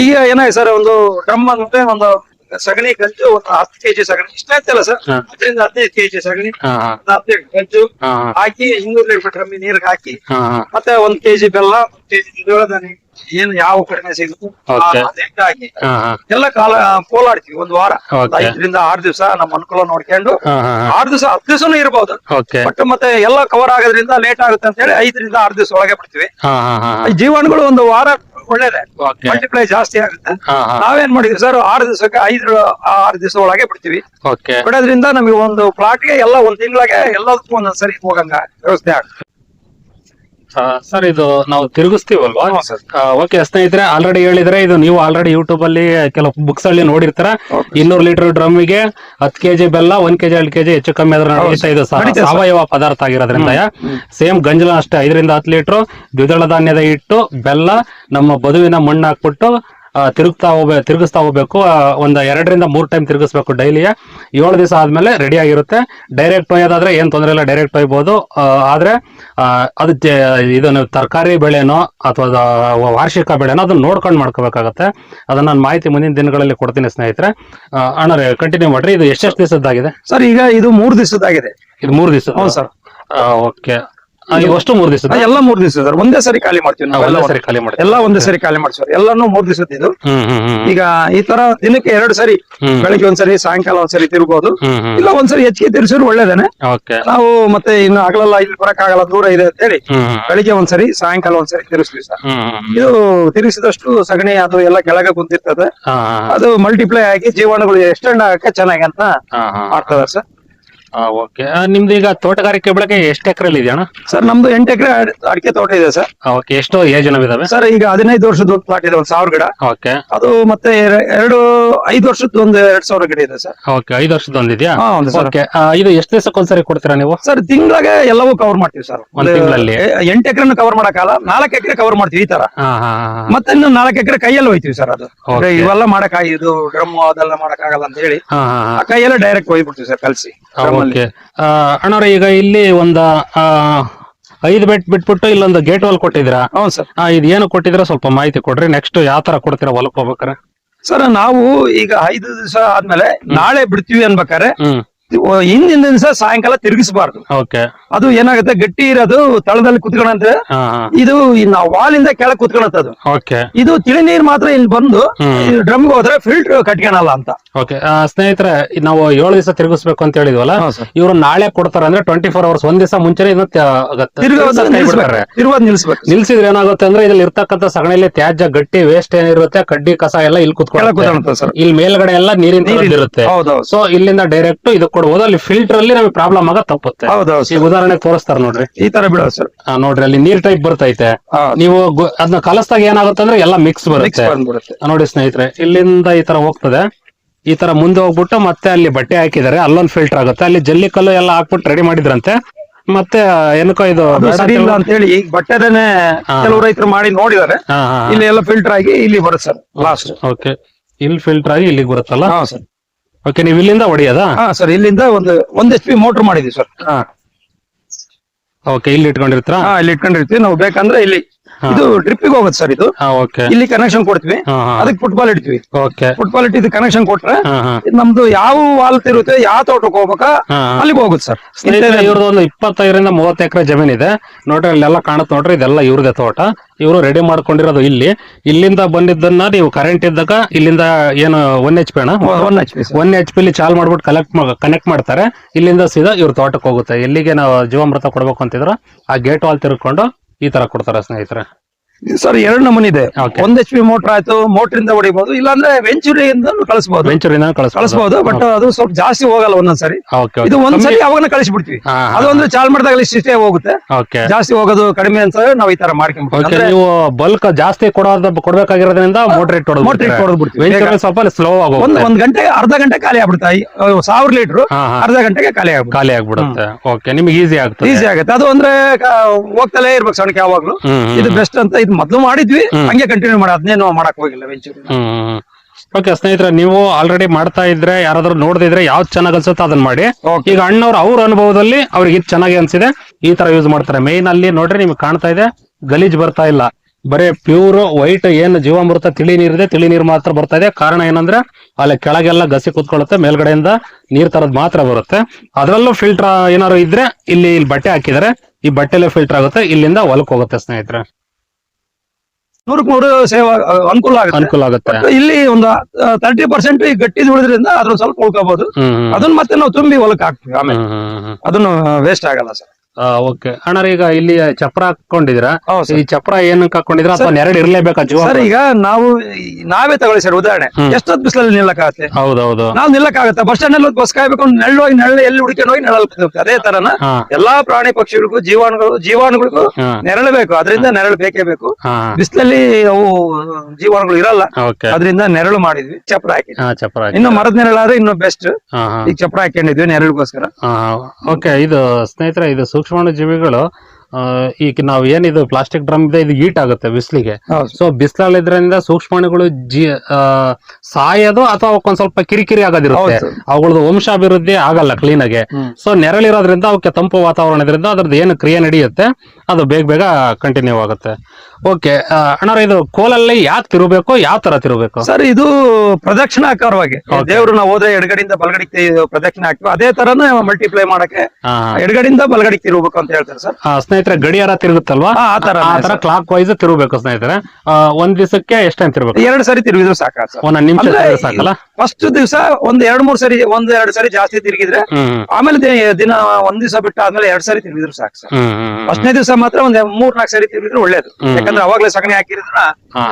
[SPEAKER 1] ಈಗ ಏನಾಯ್ತು ಸರ್ ಒಂದು ಡ್ರಮ್ ಅಂದ್ರೆ ಒಂದು ಸಗಣಿ ಗಂಜು ಒಂದು ಹತ್ತು ಕೆಜಿ ಸಗಣಿ. ಇಷ್ಟ ಆಯ್ತಲ್ಲ ಸರ್. ಹತ್ತರಿಂದ ಹದಿನೈದು ಕೆಜಿ ಸಗಣಿ. ಹದಿನೈದು ಗಂಜು ಹಾಕಿ ಇನ್ನೂರು ಲೀಟರ್ ಡ್ರಮ್ ನೀರಿಗೆ ಹಾಕಿ. ಮತ್ತೆ ಒಂದ್ ಕೆಜಿ ಬೆಲ್ಲ ಒಂದ್ ಕೆಜಿ ಧಾನ್ಯ ಏನು ಯಾವ ಕಡಿಮೆ ಸಿಗುತ್ತೆ
[SPEAKER 2] Okay.
[SPEAKER 1] ಹಾಕಿ
[SPEAKER 2] ಹಾ ಹಾ.
[SPEAKER 1] ಎಲ್ಲ ಕಾಲ ಕೋಲಾಡ್ತೀವಿ. ಒಂದ್ ವಾರ. ಒಂದ್
[SPEAKER 2] Okay.
[SPEAKER 1] ಐದರಿಂದ ಆರ್ ದಿವಸ ನಮ್ಮ ಅನುಕೂಲ ನೋಡ್ಕೊಂಡು
[SPEAKER 2] ಹಾ ಹಾ
[SPEAKER 1] ಆರು ದಿವಸ ಹತ್ತು ದಿವಸನೂ ಇರ್ಬೋದು.
[SPEAKER 2] ಓಕೆ
[SPEAKER 1] ಬಟ್ ಮತ್ತೆ ಎಲ್ಲ ಕವರ್ ಆಗೋದ್ರಿಂದ ಲೇಟ್ ಆಗುತ್ತೆ ಅಂತ ಹೇಳಿ ಐದರಿಂದ ಆರ್ ದಿವಸ ಒಳಗೆ ಬಿಡ್ತೀವಿ.
[SPEAKER 2] ಹಾ ಹಾ ಹಾ
[SPEAKER 1] ಈ ಜೀವಾಣುಗಳು ಒಂದು ವಾರ ಒಳ್ಳೇದೆ. ಮಲ್ಟಿಪ್ಲೈ ಜಾಸ್ತಿ ಆಗುತ್ತೆ.
[SPEAKER 2] ಹಾ ಹಾ.
[SPEAKER 1] ನಾವೇನ್ ಮಾಡಿದ್ವಿ ಸರ್? ಆರು ದಿವಸಕ್ಕೆ ಐದು ಆರು ದಿವಸ ಒಳಗೆ ಬಿಡ್ತೀವಿ.
[SPEAKER 2] ಓಕೆ
[SPEAKER 1] ಬಿಡೋದ್ರಿಂದ ನಮಗೆ ಒಂದು ಪ್ಲಾಟ್ಗೆ ಎಲ್ಲ ಒಂದ್ ತಿಂಗಳಿಗೆ ಎಲ್ಲದಕ್ಕೂ ಒಂದೊಂದ್ ಸರಿ ಹೋಗಂಗ ವ್ಯವಸ್ಥೆ ಆಗುತ್ತೆ.
[SPEAKER 2] ಸರ್ ಇದು ನಾವು ತಿರುಗಿಸ್ತೀವಲ್ವಾ? ಓಕೆ ಸ್ನೇಹಿತರೆ ಆಲ್ರೆಡಿ ಹೇಳಿದ್ರೆ ಇದು ನೀವು ಆಲ್ರೆಡಿ ಯೂಟ್ಯೂಬ್ ಅಲ್ಲಿ ಕೆಲವು ಬುಕ್ಸ್ ಅಲ್ಲಿ ನೋಡಿರ್ತಾರ. ಇನ್ನೂರು ಲೀಟರ್ ಡ್ರಮ್ಗೆ ಹತ್ತು ಕೆಜಿ ಬೆಲ್ಲ ಒಂದ್ ಕೆಜಿ ಎರಡು ಕೆಜಿ ಹೆಚ್ಚು ಕಮ್ಮಿ ಆದ್ರೆ ನಡೀತಾ ಇದು ಸಾವಯವ ಪದಾರ್ಥ ಆಗಿರೋದ್ರಿಂದ ಸೇಮ್ ಗಂಜಲ ಅಷ್ಟೇ ಐದರಿಂದ ಹತ್ತು ಲೀಟರ್ ದ್ವಿದಳ ಧಾನ್ಯದ ಹಿಟ್ಟು ಬೆಲ್ಲ ನಮ್ಮ ಬದುವಿನ ಮಣ್ಣು ಹಾಕ್ಬಿಟ್ಟು ತಿರುಗ್ತಾ ಹೋಗ್ಬೇಕು ತಿರುಗಿಸ್ತಾ ಹೋಗ್ಬೇಕು. ಒಂದು ಎರಡರಿಂದ ಮೂರು ಟೈಮ್ ತಿರುಗಿಸ್ಬೇಕು ಡೈಲಿ ಏಳು ದಿವಸ ಆದಮೇಲೆ ರೆಡಿ ಆಗಿರುತ್ತೆ. ಡೈರೆಕ್ಟ್ ಒಯ್ಯೋದಾದ್ರೆ ಏನು ತೊಂದರೆ ಇಲ್ಲ ಡೈರೆಕ್ಟ್ ಒಯ್ಬೋದು ಆದರೆ ಅದು ಜೆ- ಇದು ತರಕಾರಿ ಬೆಳೆನೋ ಅಥವಾ ವಾರ್ಷಿಕ ಬೆಳೆನೋ ಅದನ್ನ ನೋಡ್ಕೊಂಡು ಮಾಡ್ಕೋಬೇಕಾಗತ್ತೆ. ಅದನ್ನ ನಾನು ಮಾಹಿತಿ ಮುಂದಿನ ದಿನಗಳಲ್ಲಿ ಕೊಡ್ತೀನಿ ಸ್ನೇಹಿತರೆ. ಅಣ್ಣ ಕಂಟಿನ್ಯೂ ಮಾಡ್ರಿ. ಇದು ಎಷ್ಟೆಷ್ಟು ದಿವಸದ್ದಾಗಿದೆ?
[SPEAKER 1] ಸರ್ ಈಗ ಇದು ಮೂರು ದಿವಸದಾಗಿದೆ
[SPEAKER 2] ಇದು ಮೂರು ದಿವಸ
[SPEAKER 1] ಹೌದು ಸರ್.
[SPEAKER 2] ಓಕೆ. ಅಷ್ಟು ಮೂರು ದಿವಸ
[SPEAKER 1] ಎಲ್ಲ ಮೂರ್ ದಿವಸ ಸರ್ ಒಂದೇ ಸರಿ ಖಾಲಿ ಮಾಡ್ತೀವಿ ನಾವು. ಎಲ್ಲ
[SPEAKER 2] ಸರಿ ಖಾಲಿ ಮಾಡ್ತೀವಿ.
[SPEAKER 1] ಎಲ್ಲ ಒಂದೇ ಸರಿ ಖಾಲಿ ಮಾಡ್ತೀವಿ. ಎಲ್ಲಾನು ಮೂರ್ ದಿವಸದ ಇದು. ಈಗ ಈ ತರ ದಿನಕ್ಕೆ ಎರಡು ಸರಿ. ಬೆಳಿಗ್ಗೆ ಒಂದ್ಸರಿ ಸಾಯಂಕಾಲ ಒಂದ್ಸರಿ ತಿರುಗೋದು. ಇಲ್ಲ ಒಂದ್ಸರಿ ಹೆಚ್ಚಿಗೆ ತಿರ್ಸಿದ್ರು ಒಳ್ಳೇದೇನೆ. ನಾವು ಮತ್ತೆ ಇನ್ನು ಆಗಲಲ್ಲ ಇಲ್ಲಿ ಬರಕ್ಕಾಗಲ್ಲ ದೂರ ಇದೆ ಅಂತ ಹೇಳಿ ಬೆಳಿಗ್ಗೆ ಒಂದ್ಸರಿ ಸಾಯಂಕಾಲ ಒಂದ್ಸರಿ ತಿರುಗಿಸ್ತೀವಿ ಸರ್. ಇದು ತಿರುಗಿಸಿದಷ್ಟು ಸಗಣಿ ಅದು ಎಲ್ಲ ಕೆಳಗೆ ಕುಂತಿರ್ತದೆ. ಅದು ಮಲ್ಟಿಪ್ಲೈ ಆಗಿ ಜೀವಾಣುಗಳು ಎಕ್ಸ್ಟೆಂಡ್ ಆಗಕ್ಕೆ ಚೆನ್ನಾಗಿ ಅಂತ
[SPEAKER 2] ಹಾ
[SPEAKER 1] ಸರ್.
[SPEAKER 2] ಓಕೆ. ನಿಮ್ದು ಈಗ ತೋಟಗಾರಿಕೆ ಬಳಕೆ ಎಷ್ಟು ಎಕರೆಲಿ ಇದೆಯಣ್ಣ?
[SPEAKER 1] ಸರ್ ನಮ್ದು ಎಂಟು ಎಕರೆ ಅಡಿಕೆ ತೋಟ ಇದೆ ಸರ್.
[SPEAKER 2] ಓಕೆ. ಎಷ್ಟು ಏಜ್ ಇದಾವೆ
[SPEAKER 1] ಸರ್ ಈಗ ಹದಿನೈದು ವರ್ಷದ ಒಂದು ಪ್ಲಾಟ್ ಇದೆ ಒಂದು ಸಾವಿರ ಗಿಡ.
[SPEAKER 2] ಓಕೆ.
[SPEAKER 1] ಅದು ಮತ್ತೆ ಎರ- ಎರಡು ಐದು ವರ್ಷದ ಒಂದು ಎರಡ್ ಸಾವಿರ ಗಿಡ ಇದೆ ಸರ್.
[SPEAKER 2] ಓಕೆ ಐದು ವರ್ಷದ ಒಂದಿದ್ಯಾ? ಓಕೆ. ಇದು ಎಷ್ಟು ದಿವಸಕ್ಕೆ ಒಂದ್ಸರಿ ಕೊಡ್ತೀರಾ ನೀವು?
[SPEAKER 1] ಸರ್ ತಿಂಗಳಿಗೆ ಎಲ್ಲವೂ ಕವರ್ ಮಾಡ್ತೀವಿ ಸರ್.
[SPEAKER 2] ಒಂದು ತಿಂಗಳಲ್ಲಿ?
[SPEAKER 1] ಎಂಟು ಎಕರೆ ಕವರ್ ಮಾಡಕ್ಕಲ್ಲ ನಾಲ್ಕು ಎಕರೆ ಕವರ್ ಮಾಡ್ತೀವಿ ಈ ತರ. ಮತ್ತೆ ಇನ್ನು ನಾಲ್ಕು ಎಕರೆ ಕೈಯಲ್ಲಿ ಹೋಯ್ತೀವಿ ಸರ್ ಅದು. ಇವೆಲ್ಲ ಮಾಡಕ್ ಇದು ಡ್ರಮ್ ಅದೆಲ್ಲ ಮಾಡಕ್ಕಾಗಲ್ಲ ಅಂತ ಹೇಳಿ. ಕೈಯಲ್ಲೇ ಡೈರೆಕ್ಟ್ ಹೋಗ್ಬಿಡ್ತೀವಿ ಸರ್ ಕಲ್ಸಿ.
[SPEAKER 2] ಓಕೆ. ಅಣ್ಣವ್ರೆ ಈಗ ಇಲ್ಲಿ ಒಂದು ಐದು ಬೆಟ್ ಬಿಟ್ಬಿಟ್ಟು ಇಲ್ಲೊಂದು ಗೇಟ್ ವಾಲ್ ಕೊಟ್ಟಿದ್ದೀರಾ?
[SPEAKER 1] ಹೌದು ಸರ್.
[SPEAKER 2] ಆ, ಇದು ಏನು ಕೊಟ್ಟಿದ್ರೆ ಸ್ವಲ್ಪ ಮಾಹಿತಿ ಕೊಡ್ರಿ. ನೆಕ್ಸ್ಟ್ ಯಾವ ತರ ಕೊಡ್ತೀರಾ ಹೊಲಕ್ ಹೋಗ್ಬೇಕಾರೆ
[SPEAKER 1] ಸರ್ ನಾವು ಈಗ ಐದು ದಿವಸ ಆದ್ಮೇಲೆ ನಾಳೆ ಬಿಡ್ತೀವಿ ಅನ್ಬೇಕಾರೆ
[SPEAKER 2] ಹ್ಮ್.
[SPEAKER 1] ಹಿಂದಿನ ದಿವಸ ಸಾಯಂಕಾಲ ತಿರುಗಿಸಬಾರ್ದು.
[SPEAKER 2] ಓಕೆ.
[SPEAKER 1] ಅದು ಏನಾಗುತ್ತೆ? ಗಟ್ಟಿ ಇರೋದು ತಳದಲ್ಲಿ ಕುತ್ಕೊಳಂತೆ ಇದು ನಾವು ವಾಲಿಂದ ಕೆಳಗೆ ಕುತ್ಕೊಳತ್ತೆ ಅದು.
[SPEAKER 2] ಓಕೆ.
[SPEAKER 1] ಇದು ತಿಳಿ ನೀರ್ ಮಾತ್ರ ಇಲ್ಲಿ ಬಂದು. ಡ್ರಮ್ ಹೋದ್ರೆ ಫಿಲ್ಟರ್ ಕಟ್ಕೊಳಲ್ಲ ಅಂತ.
[SPEAKER 2] ಓಕೆ. ಸ್ನೇಹಿತರೆ ನಾವು ಏಳು ದಿವಸ ತಿರುಗಿಸ್ಬೇಕು ಅಂತ ಹೇಳಿದ್ವಲ್ಲ. ಇವರು ನಾಳೆ ಕೊಡ್ತಾರೆ ಅಂದ್ರೆ ಟ್ವೆಂಟಿ ಫೋರ್ ಅವರ್ಸ್ ಒಂದ್ ದಿವಸ ಮುಂಚೆನೆ.
[SPEAKER 1] ತಿರುಗೋದು ನಿಲ್ಸ್ಬೇಕು.
[SPEAKER 2] ನಿಲ್ಸಿದ್ರೆ ಏನಾಗುತ್ತೆ ಅಂದ್ರೆ ಇದ್ರಲ್ಲಿ ಇರ್ತಕ್ಕಂಥ ಸಗಣಿಯಲ್ಲಿ ತ್ಯಾಜ್ಯ ಗಟ್ಟಿ ವೇಸ್ಟ್ ಏನಿರುತ್ತೆ ಕಡ್ಡಿ ಕಸ ಎಲ್ಲ ಇಲ್ಲಿ
[SPEAKER 1] ಸರ್.
[SPEAKER 2] ಇಲ್ಲಿ ಮೇಲ್ಗಡೆ ಎಲ್ಲ ನೀರಿನ ಇರುತ್ತೆ.
[SPEAKER 1] ಹೌದೌದು
[SPEAKER 2] ಸೊ ಇಲ್ಲಿಂದ ಡೈರೆಕ್ಟ್ ಇದು ಕೊಡ್ಬೋದು ಅಲ್ಲಿ ಫಿಲ್ಟರ್ ಅಲ್ಲಿ ನಮಗೆ ಪ್ರಾಬ್ಲಮ್ ಆಗ ತಪ್ಪುತ್ತೆ.
[SPEAKER 1] ಹೌದೌದು
[SPEAKER 2] ಈಗ ಉದಾಹರಣೆ ತೋರಿಸ್ತಾರೆ ನೋಡ್ರಿ.
[SPEAKER 1] ಈ ತರ ಬಿಡೋ ಸರ್.
[SPEAKER 2] ಆ, ನೋಡ್ರಿ ಅಲ್ಲಿ ನೀರ್ ಟೈಪ್ ಬರ್ತೈತೆ.
[SPEAKER 1] ಹಾ,
[SPEAKER 2] ನೀವು ಗೊ- ಅದನ್ನ ಕಲಸ್ದಾಗ ಏನಾಗುತ್ತೆ ಅಂದ್ರೆ ಎಲ್ಲ ಮಿಕ್ಸ್ ಬರುತ್ತೆ.
[SPEAKER 1] ಬಂದ್ಬಿಡುತ್ತೆ.
[SPEAKER 2] ಆ, ನೋಡಿ ಸ್ನೇಹಿತರೆ ಇಲ್ಲಿಂದ ಈ ತರ ಹೋಗ್ತದೆ. ಈ ತರ ಮುಂದೆ ಹೋಗ್ಬಿಟ್ಟು ಮತ್ತೆ ಅಲ್ಲಿ ಬಟ್ಟೆ ಹಾಕಿದ್ದಾರೆ. ಅಲ್ಲೊಂದು ಫಿಲ್ಟರ್ ಆಗುತ್ತೆ. ಅಲ್ಲಿ ಜಲ್ಲಿ ಕಲ್ಲು ಎಲ್ಲ ಹಾಕ್ಬಿಟ್ಟು ರೆಡಿ ಮಾಡಿದ್ರಂತೆ. ಮತ್ತೆ ಏನಕ್ಕೋ ಇದು
[SPEAKER 1] ಅದು
[SPEAKER 2] ಬೇಡ
[SPEAKER 1] ಸರಿ ಇಲ್ಲ
[SPEAKER 2] ಅಂತ-
[SPEAKER 1] ಹೇಳಿ ಈಗ ಬಟ್ಟೆದೇನೆ
[SPEAKER 2] ಹಾ.
[SPEAKER 1] ಕೆಲವು ರೈತರು ಮಾಡಿ ನೋಡಿದಾರೆ
[SPEAKER 2] ಹಾ ಹಾ
[SPEAKER 1] ಇಲ್ಲಿ ಎಲ್ಲ ಫಿಲ್ಟರ್ ಆಗಿ ಇಲ್ಲಿ ಬರುತ್ತೆ ಸರ್ ಲಾಸ್ಟ್
[SPEAKER 2] ಓಕೆ ಇಲ್ಲಿ ಫಿಲ್ಟರ್ ಆಗಿ ಇಲ್ಲಿಗೆ ಬರುತ್ತಲ್ಲ?
[SPEAKER 1] ಹಾ ಸರ್.
[SPEAKER 2] ಓಕೆ ನೀವು ಇಲ್ಲಿಂದ ಹೊಡಿಯೋದಾ?
[SPEAKER 1] ಹಾ ಸರ್ ಇಲ್ಲಿಂದ ಒಂದು ಒಂದು ಎಚ್ ಪಿ ಮೋಟರ್ ಮಾಡಿದ್ವಿ ಸರ್.
[SPEAKER 2] ಹಾ. ಓಕೆ ಇಲ್ಲಿ ಇಟ್ಕೊಂಡಿರ್ತೀರಾ?
[SPEAKER 1] ಹಾ ಇಲ್ಲಿ ಇಟ್ಕೊಂಡಿರ್ತೀವಿ. ನಾವು ಬೇಕಂದ್ರೆ ಇಲ್ಲಿ ಇದು ಡ್ರಿಪ್ಪಿಗೆ ಹೋಗುತ್ತೆ ಸರ್ ಇದು. ಇಲ್ಲಿ ಕನೆಕ್ಷನ್ ಕೊಡ್ತೀವಿ. ಅದಕ್ಕೆ ಫುಟ್ಬಾಲ್ ಇಡ್ತೀವಿ. ಫುಟ್ಬಾಲ್ ಇಟ್ಟಿದ್ದು ಕನೆಕ್ಷನ್ ಕೊಟ್ರೆ ನಮ್ದು ಯಾವ ವಾಲ್ ತಿರುತ್ತೆ ಯಾವ ತೋಟಕ್ಕೆ ಹೋಗ್ಬೇಕಾ. ಅಲ್ಲಿಗೆ ಹೋಗುತ್ತೆ ಸರ್
[SPEAKER 2] ಇವ್ರದ್ದು ಒಂದು ಇಪ್ಪತ್ತೈದರಿಂದ ಮೂವತ್ತು ಎಕರೆ ಜಮೀನ್ ಇದೆ. ನೋಡ್ರಿ ಅಲ್ಲೆಲ್ಲ ಕಾಣುತ್ತೆ ನೋಡ್ರಿ ಇದೆಲ್ಲ ಇವ್ರದೇ ತೋಟ. ಇವರು ರೆಡಿ ಮಾಡ್ಕೊಂಡಿರೋದು ಇಲ್ಲಿ. ಇಲ್ಲಿಂದ ಬಂದಿದ್ದನ್ನ ನೀವು ಕರೆಂಟ್ ಇದ್ದಾಗ ಇಲ್ಲಿಂದ ಏನು ಒನ್ ಎಚ್ ಪಿ ಅಣ್ಣ
[SPEAKER 1] one H P sir
[SPEAKER 2] one H P ಚಾಲ್ ಮಾಡ್ಬಿಟ್ಟು ಕಲೆಕ್ಟ್ ಕನೆಕ್ಟ್ ಮಾಡ್ತಾರೆ. ಇಲ್ಲಿಂದ ಸೀದಾ ಇವ್ರ ತೋಟಕ್ಕೆ ಹೋಗುತ್ತೆ. ಎಲ್ಲಿಗೆ ನಾವು ಜೀವಾಮೃತ ಕೊಡ್ಬೇಕು ಅಂತಿದ್ರು. ಆ ಗೇಟ್ ವಾಲ್ ತಿರ್ಕೊಂಡು ಈ ತರ ಕೊಡ್ತಾರೆ ಸ್ನೇಹಿತರೆ.
[SPEAKER 1] ಸರ್ ಎರಡು ನಮೂನಿ ಇದೆ.
[SPEAKER 2] Okay.
[SPEAKER 1] ಒಂದ್ ಎಚ್ ಪಿ ಮೋಟರ್ ಆಯ್ತು ಮೋಟರ್ ಇಂದ ಹೊಡಿಬಹುದು ಇಲ್ಲಾಂದ್ರೆ ವೆಂಚುರಿಯಿಂದ ಕಳಿಸಬಹುದು
[SPEAKER 2] ವೆಂಚೂರಿಂದ ಕಳಿಸ್ಬೋದು.
[SPEAKER 1] ಕಳಿಸಬಹುದು ಬಟ್ ಅದು ಸ್ವಲ್ಪ ಜಾಸ್ತಿ ಹೋಗಲ್ಲ ಒಂದೊಂದ್ಸರಿ. ಇದು ಒಂದ್ಸರಿ ಅವಾಗ ಕಳಿಸ್ಬಿಡ್ತೀವಿ. ಅದು ಅಂದ್ರೆ ಚಾಲ್ ಮಾಡಿದಾಗ ಇಷ್ಟೇ ಹೋಗುತ್ತೆ. ಜಾಸ್ತಿ ಹೋಗೋದು ಕಡಿಮೆ ಅಂತ ನಾವು ಈ ತರ ಮಾಡ್ಕೊಂಡ್ಬಿಡ್ತೀವಿ
[SPEAKER 2] ಓಕೆ ನೀವು ಬಲ್ಕ್ ಜಾಸ್ತಿ ಕೊಡಬೇಕಾಗಿರೋದ್ರಿಂದ ಕೊಡ್ಬೇಕಾಗಿರೋದ್ರಿಂದ ಮೋಟರ್ ಇಟ್ಟು
[SPEAKER 1] ಮೋಟರ್ ಇಟ್ಟು ಹೊಡೆದ್ಬಿಡ್ತೀವಿ.
[SPEAKER 2] ವೆಂಚೂರ್ ಸ್ವಲ್ಪ ಸ್ಲೋ
[SPEAKER 1] ಒಂದ್
[SPEAKER 2] ಆಗೋಗುತ್ತೆ
[SPEAKER 1] ಒಂದ್ ಗಂಟೆ ಅರ್ಧ ಗಂಟೆ ಖಾಲಿ ಆಗ್ಬಿಡ್ತಾ ಸಾವಿರ ಲೀಟರ್ ಅರ್ಧ ಗಂಟೆಗೆ ಖಾಲಿ ಆಗುತ್ತೆ
[SPEAKER 2] ಖಾಲಿ ಆಗ್ಬಿಡುತ್ತೆ. ಓಕೆ ನಿಮ್ಗೆ ಈಸಿ ಆಗುತ್ತೆ
[SPEAKER 1] ಈಸಿ ಆಗುತ್ತೆ. ಅದು ಅಂದ್ರೆ ಹೋಗ್ತಲೇ ಇರ್ಬೇಕು ಸಣ್ಣ ಯಾವಾಗ್ಲೂ. ಇದು ಬೆಸ್ಟ್ ಅಂತ ಇದು ಮೊದ್ಲು ಮಾಡಿದ್ವಿ ಹಂಗೆ ಕಂಟಿನ್ಯೂ ಮಾಡಿ ಅದನ್ನೇನು ಮಾಡಕ್ ಹೋಗಿಲ್ಲ ವೆಂಚೂರ್
[SPEAKER 2] ಓಕೆ ಸ್ನೇಹಿತರೆ ನೀವು ಆಲ್ರೆಡಿ ಮಾಡ್ತಾ ಇದ್ರೆ ಯಾರಾದ್ರೂ ನೋಡ್ದಿದ್ರೆ ಯಾವ್ದು ಚೆನ್ನಾಗ್ ಅನ್ಸುತ್ತೆ ಅದನ್ನ ಮಾಡಿ.
[SPEAKER 1] Okay.
[SPEAKER 2] ಈಗ ಅಣ್ಣವ್ರ ಅವ್ರ ಅನುಭವದಲ್ಲಿ ಅವ್ರಿಗೆ ಇದು ಚೆನ್ನಾಗಿ ಅನ್ಸಿದೆ. ಈ ತರ ಯೂಸ್ ಮಾಡ್ತಾರೆ. ಮೇನ್ ಅಲ್ಲಿ ನೋಡ್ರಿ ನಿಮ್ಗೆ ಕಾಣ್ತಾ ಇದೆ ಗಲೀಜ್ ಬರ್ತಾ ಇಲ್ಲ. ಬರೀ ಪ್ಯೂರ್ ವೈಟ್ ಏನ್ ಜೀವಾಮೃತ ತಿಳಿ ನೀರಿದೆ ತಿಳಿ ನೀರು ಮಾತ್ರ ಬರ್ತಾ ಇದೆ. ಕಾರಣ ಏನಂದ್ರೆ ಅಲ್ಲಿ ಕೆಳಗೆಲ್ಲ ಗಸಿ ಕೂತ್ಕೊಳ್ಳುತ್ತೆ ಮೇಲ್ಗಡೆಯಿಂದ ನೀರ್ ತರದ್ ಮಾತ್ರ ಬರುತ್ತೆ. ಅದರಲ್ಲೂ ಫಿಲ್ಟರ್ ಏನಾದ್ರು ಇದ್ರೆ ಇಲ್ಲಿ ಇಲ್ಲಿ ಬಟ್ಟೆ ಹಾಕಿದರೆ ಈ ಬಟ್ಟೆಲೆ ಫಿಲ್ಟರ್ ಆಗುತ್ತೆ ಇಲ್ಲಿಂದ ಹೊಲಕ್ ಹೋಗುತ್ತೆ ಸ್ನೇಹಿತರೆ.
[SPEAKER 1] ನೂರಕ್ಕೆ ನೂರು ಸೇವ್ ಅನುಕೂಲ ಆಗುತ್ತೆ.
[SPEAKER 2] ಅನುಕೂಲ ಆಗುತ್ತೆ.
[SPEAKER 1] ಇಲ್ಲಿ ಒಂದು ತರ್ಟಿ ಪರ್ಸೆಂಟ್ ಗಟ್ಟಿ ಉಳಿದ್ರಿಂದ ಅದ್ರ ಸ್ವಲ್ಪ ಉಳ್ಕೋಬಹುದು ಅದನ್ನ ಮತ್ತೆ ನಾವು ತುಂಬಿ ಹೊಲಕ್ಕೆ ಹಾಕ್ತೀವಿ ಆಮೇಲೆ. ಅದನ್ನು ವೇಸ್ಟ್ ಆಗಲ್ಲ ಸರ್.
[SPEAKER 2] ಓಕೆ. ಅಣ್ಣ ಈಗ ಇಲ್ಲಿ ಚಪ್ರ ಹಾಕೊಂಡಿದ್ರ
[SPEAKER 1] ಹೌದು
[SPEAKER 2] ಈ ಚಪ್ರ ಏನಕ್ಕೆ ಹಾಕೊಂಡಿದ್ರ ಅಥವಾ ನೆರಳು ಇರ್ಲೇಬೇಕಾ ಜೀವ?
[SPEAKER 1] ಸರ್ ಈಗ ನಾವು ನಾವೇ ತಗೊಳ್ಳಿ ಸರ್ ಉದಾಹರಣೆ. ಎಷ್ಟೊತ್ತು ಬಿಸಿಲಲ್ಲಿ ನಿಲ್ಲಕ್ಕಾಗತ್ತೆ
[SPEAKER 2] ಹೌದೌದು.
[SPEAKER 1] ನಾವು ನಿಲ್ಲಕ್ಕಾಗತ್ತೆ ಬಸ್ ಸ್ಟ್ಯಾಂಡ್ ಅಲ್ಲಿ ಬಸ್ ಕಾಯ್ಬೇಕು ನೆಳ್ಳು ಹೋಗಿ ನೆಳ್ ಎಲ್ಲಿ ಹುಡುಕೊಂಡು ಹೋಗಿ ನೆರಳು ಅದೇ ತರನ ಎಲ್ಲಾ ಪ್ರಾಣಿ ಪಕ್ಷಿಗಳಿಗೂ ಜೀವಾಣುಗಳು ಜೀವಾಣುಗಳಿಗೂ ನೆರಳು ಬೇಕು ಅದರಿಂದ ನೆರಳು ಬೇಕೇ ಬೇಕು. ಬಿಸಿಲಲ್ಲಿ ಅವು ಜೀವಾಣುಗಳು ಇರಲ್ಲ. ಅದರಿಂದ ನೆರಳು ಮಾಡಿದ್ವಿ. ಚಪ್ರ ಹಾಕಿ
[SPEAKER 2] ಚಪ್ರ.
[SPEAKER 1] ಇನ್ನು ಮರದ ನೆರಳಾದ್ರೆ ಇನ್ನು ಬೆಸ್ಟ್. ಈಗ ಚಪ್ರ ಹಾಕೊಂಡಿದ್ವಿ ನೆರಳಿಗೋಸ್ಕರ.
[SPEAKER 2] ಓಕೆ ಇದು ಸ್ನೇಹಿತರ ಇದು ಸೂಕ್ಷ್ಮಾಣು ಜೀವಿಗಳು ಈ ಈಗ ನಾವು ಏನಿದು ಪ್ಲಾಸ್ಟಿಕ್ ಡ್ರಮ್ ಇದೆ ಇದು ಹೀಟ್ ಆಗುತ್ತೆ ಬಿಸಿಲಿಗೆ.
[SPEAKER 1] ಹೌದು.
[SPEAKER 2] ಸೊ ಬಿಸಿಲಲ್ಲಿದ್ರಿಂದ ಸೂಕ್ಷ್ಮಾಣುಗಳು ಜಿ ಆ, ಸಾಯೋದು ಅಥವಾ ಅವಕ್ಕೊಂದ್ ಸ್ವಲ್ಪ ಕಿರಿಕಿರಿ ಆಗೋದಿರುತ್ತೆ.
[SPEAKER 1] ಹೌದು.
[SPEAKER 2] ಅವುಗಳದ್ದು ವಂಶಾಭಿವೃದ್ಧಿ ಆಗಲ್ಲ ಕ್ಲೀನ್ ಆಗಿ.
[SPEAKER 1] ಹ್ಮ್.
[SPEAKER 2] ಸೊ ನೆರಳಿರೋದ್ರಿಂದ ಅವಕ್ಕೆ ತಂಪು ವಾತಾವರಣ ಇದರಿಂದ ಅದ್ರದ್ದು ಏನು ಕ್ರಿಯೆ ನಡೆಯುತ್ತೆ? ಅದು ಬೇಗ ಬೇಗ ಕಂಟಿನ್ಯೂ ಆಗುತ್ತೆ. ಓಕೆ ಅಣ್ಣಾರ ಇದು ಕೋಲಲ್ಲಿ ಯಾಕೆ ತಿರುಬೇಕು ಯಾವ ತರ ತಿರುಬೇಕು
[SPEAKER 1] ಸರ್ ಇದು ಪ್ರದಕ್ಷಿಣಾಕಾರವಾಗಿ. ದೇವರು ನಾವು ಹೋದ್ರೆ ಎಡಗಡೆಯಿಂದ ಬಲಗಡೆಗೆ ಪ್ರದಕ್ಷಿಣ ಹಾಕ್ತೀವಿ. ಅದೇ ತರನೇ ಮಲ್ಟಿಪ್ಲೈ ಮಾಡಕ್ಕೆ ಎಡಗಡೆಯಿಂದ ಬಲಗಡೆಗೆ ತಿರುಗಬೇಕು ಅಂತ ಹೇಳ್ತಾರೆ ಸರ್.
[SPEAKER 2] ಸ್ನೇಹಿತರೆ ಗಡಿಯಾರ ತಿರುಗುತ್ತಲ್ವಾ?
[SPEAKER 1] ಆ ತರ
[SPEAKER 2] ಆ ತರ ಕ್ಲಾಕ್ ವೈಸ್ ತಿರುಗಬೇಕು ಸ್ನೇಹಿತರೆ. ಒಂದ್ ದಿವಸಕ್ಕೆ ಎಷ್ಟು ತಿರುಬೇಕು ತಿರುಗಬೇಕು?
[SPEAKER 1] ಎರಡು ಸರಿ ತಿರುಗಿದ್ರು ಸಾಕು
[SPEAKER 2] ಒಂದ್ ನಿಮಿಷ ಸಾಕಲ್ಲ?
[SPEAKER 1] ಫಸ್ಟ್ ದಿವಸ ಒಂದ್ ಎರಡ್ ಮೂರ್ ಸರಿ ಒಂದ್ ಎರಡ್ ಸರಿ ಜಾಸ್ತಿ ತಿರುಗಿದ್ರೆ ಆಮೇಲೆ ದಿ- ದಿನ ಒಂದ್ ದಿವಸ ಬಿಟ್ಟು ಆದ್ಮೇಲೆ ಎರಡ್ ಸರಿ ತಿರುಗಿದ್ರು ಸಾಕು ಸರ್. ಫಸ್ಟ್ನೇ ದಿವಸ ಮಾತ್ರ ಒಂದ್ ಮೂರ್ ನಾಲ್ಕು ಸರಿ ತಿರುಗಿದ್ರೆ ಒಳ್ಳೇದು. ಯಾಕಂದ್ರೆ ಅವಾಗ್ಲೇ ಸಗಣಿ ಹಾಕಿರೋದ್ರ.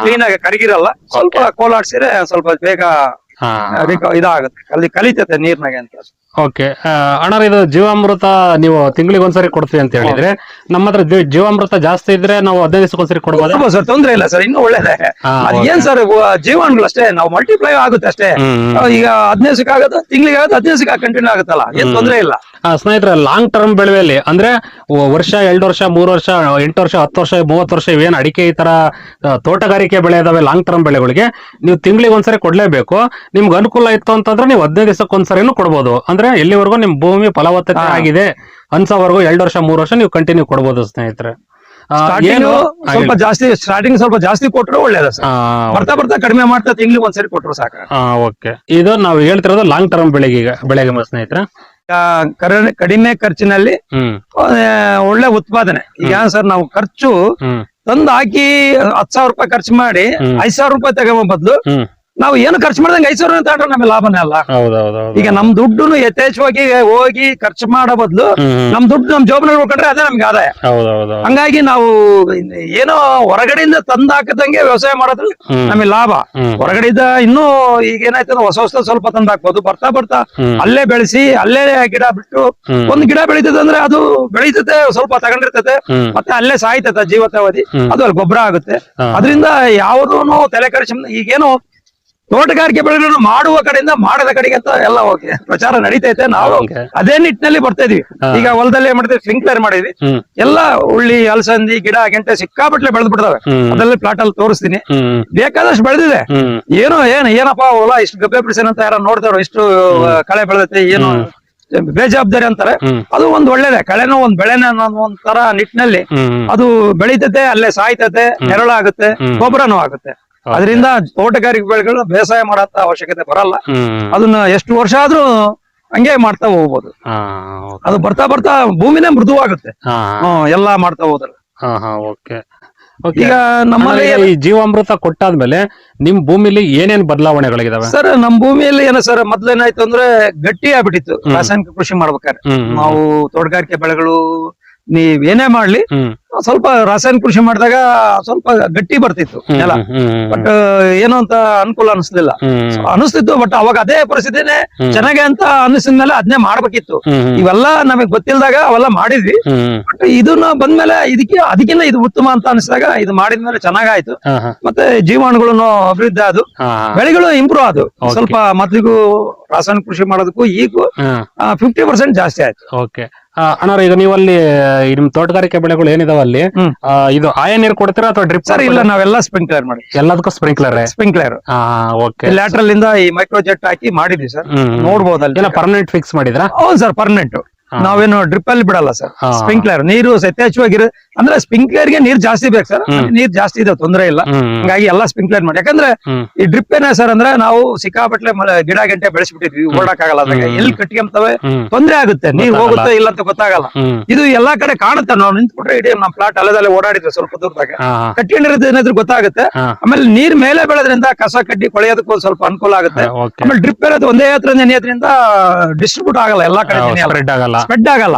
[SPEAKER 1] ಕ್ಲೀನ್ ಆಗಿ ಕರಗಿರಲ್ಲ. ಸ್ವಲ್ಪ ಕೋಲಾಡ್ಸಿದ್ರೆ ಸ್ವಲ್ಪ ಬೇಗ ಇದಾಗುತ್ತೆ. ಅಲ್ಲಿ ಕಲಿತತೆ ನೀರ್ನಾಗೆ ಅಂತ.
[SPEAKER 2] ಓಕೆ. ಅಣ್ಣಾರ ಇದು ಜೀವಾಮೃತ ನೀವು ತಿಂಗಳಿಗೆ ಒಂದ್ಸರಿ ಕೊಡ್ತೀವಿ ಅಂತ ಹೇಳಿದ್ರೆ ನಮ್ಮ ಹತ್ರ ಜೀವಾಮೃತ ಜಾಸ್ತಿ ಇದ್ರೆ ನಾವು ಹದಿನೈದು ದಿವಸಕ್ಕೊಂದ್ಸರಿ ಒಂದ್ಸರಿ
[SPEAKER 1] ಕೊಡ್ಬೋದು ಸರ್ ತೊಂದ್ರೆ ಇಲ್ಲ ಸರ್ ಇನ್ನೂ ಒಳ್ಳೇದೇ. ಏನ್ ಸರ್ ಜೀವಾಣುಗಳು ಅಷ್ಟೇ ನಾವು ಮಲ್ಟಿಪ್ಲೈ ಆಗುತ್ತೆ ಅಷ್ಟೇ. ಈಗ ಹದಿನೈದು ಆಗುತ್ತೆ ತಿಂಗಳಿಗೆ ಆಗುತ್ತೆ ಹದಿನೈದು ಕಂಟಿನ್ಯೂ ಆಗುತ್ತಲ್ಲ ಏನ್ ತೊಂದ್ರೆ ಇಲ್ಲ.
[SPEAKER 2] ಸ್ನೇಹಿತರೆ ಲಾಂಗ್ ಟರ್ಮ್ ಬೆಳೆಯಲ್ಲಿ ಅಂದ್ರೆ ವರ್ಷ ಎರಡು ವರ್ಷ ಮೂರು ವರ್ಷ ಎಂಟು ವರ್ಷ ಹತ್ತು ವರ್ಷ ಮೂವತ್ತು ವರ್ಷ ಇವೇನು ಅಡಿಕೆ ಈ ತರ ತೋಟಗಾರಿಕೆ ಬೆಳೆ ಇದಾವೆ ಲಾಂಗ್ ಟರ್ಮ್ ಬೆಳೆಗಳಿಗೆ ನೀವು ತಿಂಗಳಿಗೆ ಒಂದ್ಸರಿ ಕೊಡ್ಲೇಬೇಕು. ನಿಮ್ಗೆ ಅನುಕೂಲ ಇತ್ತು ಅಂತಂದ್ರೆ ನೀವು ಹದಿನೈದು ದಿವಸಕ್ಕೊಂದ್ಸರಿನೂ ಕೊಡ್ಬೋದು. ಅಂದ್ರೆ ಎಲ್ಲಿವರೆಗೂ ನಿಮ್ ಭೂಮಿ ಫಲವತ್ತತೆ. ಆಗಿದೆ ಅನ್ಸೋವರೆಗೂ ಎರಡು ವರ್ಷ ಮೂರು ವರ್ಷ ನೀವು ಕಂಟಿನ್ಯೂ ಕೊಡ್ಬೋದು ಸ್ನೇಹಿತರೆ.
[SPEAKER 1] ಸ್ವಲ್ಪ ಜಾಸ್ತಿ ಸ್ಟಾರ್ಟಿಂಗ್ ಸ್ವಲ್ಪ ಜಾಸ್ತಿ ಕೊಟ್ರು ಒಳ್ಳೇದ ಬರ್ತಾ ಬರ್ತಾ ಕಡಿಮೆ ಮಾಡ್ತಾ ತಿಂಗಳಿಗೆ ಒಂದ್ಸರಿ ಕೊಟ್ರು ಸಾಕು
[SPEAKER 2] ಓಕೆ ಇದು ನಾವು ಹೇಳ್ತಿರೋದು ಲಾಂಗ್ ಟರ್ಮ್ ಬೆಳೆಗೆ ಬೆಳೆಗೆ ಸ್ನೇಹಿತರೆ.
[SPEAKER 1] ಕಡಿಮೆ ಖರ್ಚಿನಲ್ಲಿ ಒಳ್ಳೆ ಉತ್ಪಾದನೆ. ಈಗ ಸರ್ ನಾವು ಖರ್ಚು ತಂದು ಹಾಕಿ ಹತ್ ಸಾವಿರ ರೂಪಾಯಿ ಖರ್ಚು ಮಾಡಿ. ಐದ್ ಸಾವಿರ ರೂಪಾಯಿ ಬದ್ಲು
[SPEAKER 2] ಹ್ಮ್.
[SPEAKER 1] ನಾವು ಏನು ಖರ್ಚು ಮಾಡ್ದಂಗೆ ಐದು ಸಾವಿರ ತಗೊಂಡ್ರೆ ನಮಗೆ ಲಾಭನೇ ಅಲ್ಲ. ಈಗ ನಮ್ ದುಡ್ಡು ಯಥೇಚ್ಛವಾಗಿ ಹೋಗಿ ಖರ್ಚು ಮಾಡೋ ಬದಲು ನಮ್ ದುಡ್ಡು ನಮ್ ಜೋಬ್ನಲ್ಲಿ ಉಳ್ಕೊಂಡ್ರೆ ಅದೇ ನಮ್ಗೆ ಆದಾಯ. ಹಂಗಾಗಿ ನಾವು ಏನೋ ಹೊರಗಡೆಯಿಂದ ತಂದಾಕದಂಗೆ ವ್ಯವಸಾಯ ಮಾಡೋದ್ರಲ್ಲಿ ನಮಗೆ ಲಾಭ.
[SPEAKER 2] ಹೊರಗಡೆ
[SPEAKER 1] ಹೊರಗಡೆಯಿಂದ ಇನ್ನೂ ಈಗ ಏನಾಯ್ತದ ಹೊಸ ಹೊಸ ಸ್ವಲ್ಪ ತಂದಾಕ್ಬೋದು ಬರ್ತಾ ಬರ್ತಾ ಅಲ್ಲೇ ಬೆಳೆಸಿ ಅಲ್ಲೇ ಗಿಡ ಬಿಟ್ಟು ಒಂದ್ ಗಿಡ ಬೆಳೀತದೆ ಅಂದ್ರೆ ಅದು ಬೆಳೀತದೆ ಸ್ವಲ್ಪ ತಗೊಂಡಿರ್ತದೆ ಮತ್ತೆ ಅಲ್ಲೇ ಸಾಯ್ತದೆ ಜೀವತಾವಧಿ. ಅದು ಅಲ್ಲಿ ಗೊಬ್ಬರ ಆಗುತ್ತೆ. ಅದರಿಂದ ಯಾವ್ದು ತಲೆ ಖರ್ಚು ಈಗೇನು ತೋಟಗಾರಿಕೆ ಬೆಳೆಗಳನ್ನು ಮಾಡುವ ಕಡೆಯಿಂದ ಮಾಡದ ಕಡೆಗೆ ಅಂತ ಎಲ್ಲ ಓಕೆ. ಪ್ರಚಾರ ನಡೀತೈತೆ ನಾವು. ಅದೇ ನಿಟ್ಟಿನಲ್ಲಿ ಬರ್ತಾ ಇದೀವಿ. ಈಗ ಹೊಲದಲ್ಲಿ ಏನ್ ಮಾಡ್ತೀವಿ ಸ್ಪ್ರಿಂಕ್ಲರ್ ಮಾಡಿದ್ವಿ. ಎಲ್ಲ ಉಳ್ಳಿ ಅಲಸಂದಿ ಗಿಡ ಗೆಂಟೆ ಸಿಕ್ಕಾಪಟ್ಲೆ ಬೆಳೆದ್ ಬಿಡ್ತಾವೆ ಅದರಲ್ಲಿ ಪ್ಲಾಟ್ ಅಲ್ಲಿ ತೋರಿಸ್ತೀನಿ. ಬೇಕಾದಷ್ಟು ಬೆಳೆದಿದೆ.
[SPEAKER 2] ಏನು
[SPEAKER 1] ಏನೋ ಏನ್ ಏನಪ್ಪಾ ಹೊಲ ಇಷ್ಟು ಗಬ್ಬೆ ಬಿಡಿಸೇನ ಅಂತ ಯಾರು ನೋಡ್ತಾರೋ ಇಷ್ಟು ಕಳೆ ಬೆಳೆದೈತೆ ಏನು ಬೇಜವಾಬ್ದಾರಿ ಅಂತಾರೆ. ಅದು ಒಂದ್ ಒಳ್ಳೇದೇ. ಕಳೆನೋ ಒಂದ್ ಬೆಳೆನ ಅನ್ನೋ ತರ ನಿಟ್ಟಿನಲ್ಲಿ ಅದು ಬೆಳೀತತೆ ಅಲ್ಲೇ ಸಾಯ್ತತೆ ನೆರಳಾಗುತ್ತೆ. ಗೊಬ್ಬರನೂ ಆಗುತ್ತೆ. ಅದರಿಂದ ತೋಟಗಾರಿಕೆ ಬೆಳೆಗಳು ಬೇಸಾಯ ಮಾಡಂತ ಅವಶ್ಯಕತೆ ಬರಲ್ಲ. ಅದನ್ನ ಎಷ್ಟು ವರ್ಷ ಆದ್ರೂ ಹಂಗೆ ಮಾಡ್ತಾ ಹೋಗ್ಬೋದು. ಅದು ಬರ್ತಾ ಬರ್ತಾ ಭೂಮಿನೇ ಮೃದುವಾಗುತ್ತೆ. ಎಲ್ಲಾ ಮಾಡ್ತಾ ಹೋದ್ರ. ಈಗ ನಮ್ಮಲ್ಲಿ
[SPEAKER 2] ಈ ಜೀವಾಮೃತ ಕೊಟ್ಟಾದ್ಮೇಲೆ ನಿಮ್ ಭೂಮಿಲಿ ಏನೇನ್ ಬದಲಾವಣೆಗಳಿದಾವೆ?
[SPEAKER 1] ಸರ್ ನಮ್ ಭೂಮಿಯಲ್ಲಿ ಏನ ಸರ್ ಮೊದ್ಲೇನಾಯ್ತು ಅಂದ್ರೆ ಗಟ್ಟಿ ಆಗ್ಬಿಟ್ಟಿತ್ತು. ರಾಸಾಯನಿಕ ಕೃಷಿ ಮಾಡ್ಬೇಕಾದ್ರೆ. ನಾವು ತೋಟಗಾರಿಕೆ ಬೆಳೆಗಳು ನೀವ್ ಏನೇ ಮಾಡ್ಲಿ ಸ್ವಲ್ಪ ರಾಸಾಯನಿಕ ಕೃಷಿ ಮಾಡಿದಾಗ ಸ್ವಲ್ಪ ಗಟ್ಟಿ ಬರ್ತಿತ್ತು ನೆಲ. ಬಟ್ ಏನು ಅಂತ ಅನುಕೂಲ ಅನಿಸ್ಲಿಲ್ಲ. ಅನಿಸ್ತಿತ್ತು ಬಟ್ ಅವಾಗ ಅದೇ ಪರಿಸ್ಥಿತಿನೇ. ಚೆನ್ನಾಗೆ ಅಂತ ಅನಿಸಿದ ಮೇಲೆ ಅದನ್ನೇ ಮಾಡ್ಬೇಕಿತ್ತು. ಇವೆಲ್ಲ ನಮಗ್ ಗೊತ್ತಿಲ್ದಾಗ ಅವೆಲ್ಲ ಮಾಡಿದ್ವಿ. ಬಟ್ ಇದನ್ನ ಬಂದ್ಮೇಲೆ ಇದಕ್ಕೆ ಅದಕ್ಕಿಂತ ಇದು ಉತ್ತಮ ಅಂತ ಅನಿಸಿದಾಗ ಇದು ಮಾಡಿದ್ಮೇಲೆ ಚೆನ್ನಾಗಾಯ್ತು. ಮತ್ತೆ ಜೀವಾಣುಗಳನ್ನು ಅಭಿವೃದ್ಧಿ
[SPEAKER 2] ಹಾ,
[SPEAKER 1] ಬೆಳೆಗಳು ಇಂಪ್ರೂವ್ ಆದವು ಸ್ವಲ್ಪ ಮೊದ್ಲಿಗೂ ರಾಸಾಯನಿಕ ಕೃಷಿ ಮಾಡೋದಕ್ಕೂ ಈಗೂ ಫಿಫ್ಟಿ ಪರ್ಸೆಂಟ್ ಜಾಸ್ತಿ ಆಯ್ತು.
[SPEAKER 2] ಓಕೆ ಆ, ಅಣ್ಣಾವ್ರೆ ಈಗ ನೀವು ಅಲ್ಲಿ ನಿಮ್ ತೋಟಗಾರಿಕೆ ಬೆಳೆಗಳು ಏನಿದಾವ ಅಲ್ಲಿ
[SPEAKER 1] ಹ್ಮ್.
[SPEAKER 2] ಆ, ಇದು ಆಯ ನೀರು ಕೊಡ್ತೀರಾ ಅಥವಾ ಡ್ರಿಪ್
[SPEAKER 1] ಸರ್ ಇಲ್ಲ ನಾವೆಲ್ಲ ಸ್ಪ್ರಿಂಕ್ಲರ್ ಮಾಡಿ.
[SPEAKER 2] ಎಲ್ಲದಕ್ಕೂ ಸ್ಪ್ರಿಂಕ್ಲರ್?
[SPEAKER 1] ಸ್ಪ್ರಿಂಕ್ಲರ್.
[SPEAKER 2] ಓಕೆ.
[SPEAKER 1] ಲ್ಯಾಟ್ರಲ್ ಇಂದ ಈ ಮೈಕ್ರೋ ಜೆಟ್ ಹಾಕಿ ಮಾಡಿದ್ವಿ ಸರ್. ನೋಡಬಹುದು
[SPEAKER 2] ಎಲ್ಲ ಪರ್ಮನೆಂಟ್ ಫಿಕ್ಸ್ ಮಾಡಿದ್ರಾ?
[SPEAKER 1] ಹೌದು ಸರ್ ಪರ್ಮನೆಂಟ್. ನಾವೇನು ಡ್ರಿಪ್ ಅಲ್ಲಿ ಬಿಡಲ್ಲ ಸರ್.
[SPEAKER 2] ಹಾ.
[SPEAKER 1] ಸ್ಪ್ರಿಂಕ್ಲರ್ ನೀರು ಯಥೇಚ್ಛವಾಗಿರ ಅಂದ್ರೆ ಸ್ಪಿಂಕ್ಲರ್ಗೆ ನೀರ್ ಜಾಸ್ತಿ ಬೇಕು ಸರ್. ನೀರ್ ಜಾಸ್ತಿ ಇದೆ ತೊಂದರೆ ಇಲ್ಲ. ಹಂಗಾಗಿ ಎಲ್ಲಾ ಸ್ಪಿಂಕ್ಲರ್ ಮಾಡಿ. ಯಾಕಂದ್ರೆ ಈ ಡ್ರಿಪ್ ಏನ ಸರ್ ಅಂದ್ರೆ ನಾವು ಸಿಕ್ಕಾಪಟ್ಲೆ ಗಿಡ ಗಂಟೆ ಬೆಳೆಸ್ಬಿಟ್ಟಿದ್ವಿ ಆಗಲ್ಲ
[SPEAKER 2] ಹ್ಮ್.
[SPEAKER 1] ಎಲ್ಲಿ ಕಟ್ಕೊಂತವೆ
[SPEAKER 2] ತೊಂದರೆ
[SPEAKER 1] ತೊಂದ್ರೆ ಆಗುತ್ತೆ. ನೀರ್. ಹೋಗುತ್ತೆ ಇಲ್ಲ ಅಂತ ಗೊತ್ತಾಗಲ್ಲ. ಇದು ಎಲ್ಲಾ ಕಡೆ ಕಾಣುತ್ತೆ. ನಾವು ನಿಂತ್ಬಿಟ್ರೆ ಇಡೀ ನಮ್ಮ ಪ್ಲಾಟ್ ಅಲ್ಲದಲ್ಲೇ ಓಡಾಡಿದ್ರೆ ಸ್ವಲ್ಪ ದೂರದಾಗ.
[SPEAKER 2] ಹಾ
[SPEAKER 1] ಕಟ್ಕೊಂಡಿರೋದು ಏನಾದ್ರು ಗೊತ್ತಾಗುತ್ತೆ? ಆಮೇಲೆ ನೀರ್ ಮೇಲೆ ಬೆಳೆದ್ರಿಂದ ಕಸ ಕಡ್ಡಿ ಕೊಳೆಯೋದಕ್ಕೂ ಸ್ವಲ್ಪ ಅನುಕೂಲ ಆಗುತ್ತೆ. ಆಮೇಲೆ ಡ್ರಿಪ್ ಇರೋದು ಒಂದೇ ಹತ್ರ ನೆನೆಯೋದ್ರಿಂದ ಡಿಸ್ಟ್ರಿಬ್ಯೂಟ್ ಆಗಲ್ಲ. ಎಲ್ಲಾ ಕಡೆ
[SPEAKER 2] ಸ್ಪ್ರೆಡ್ ಆಗಲ್ಲ.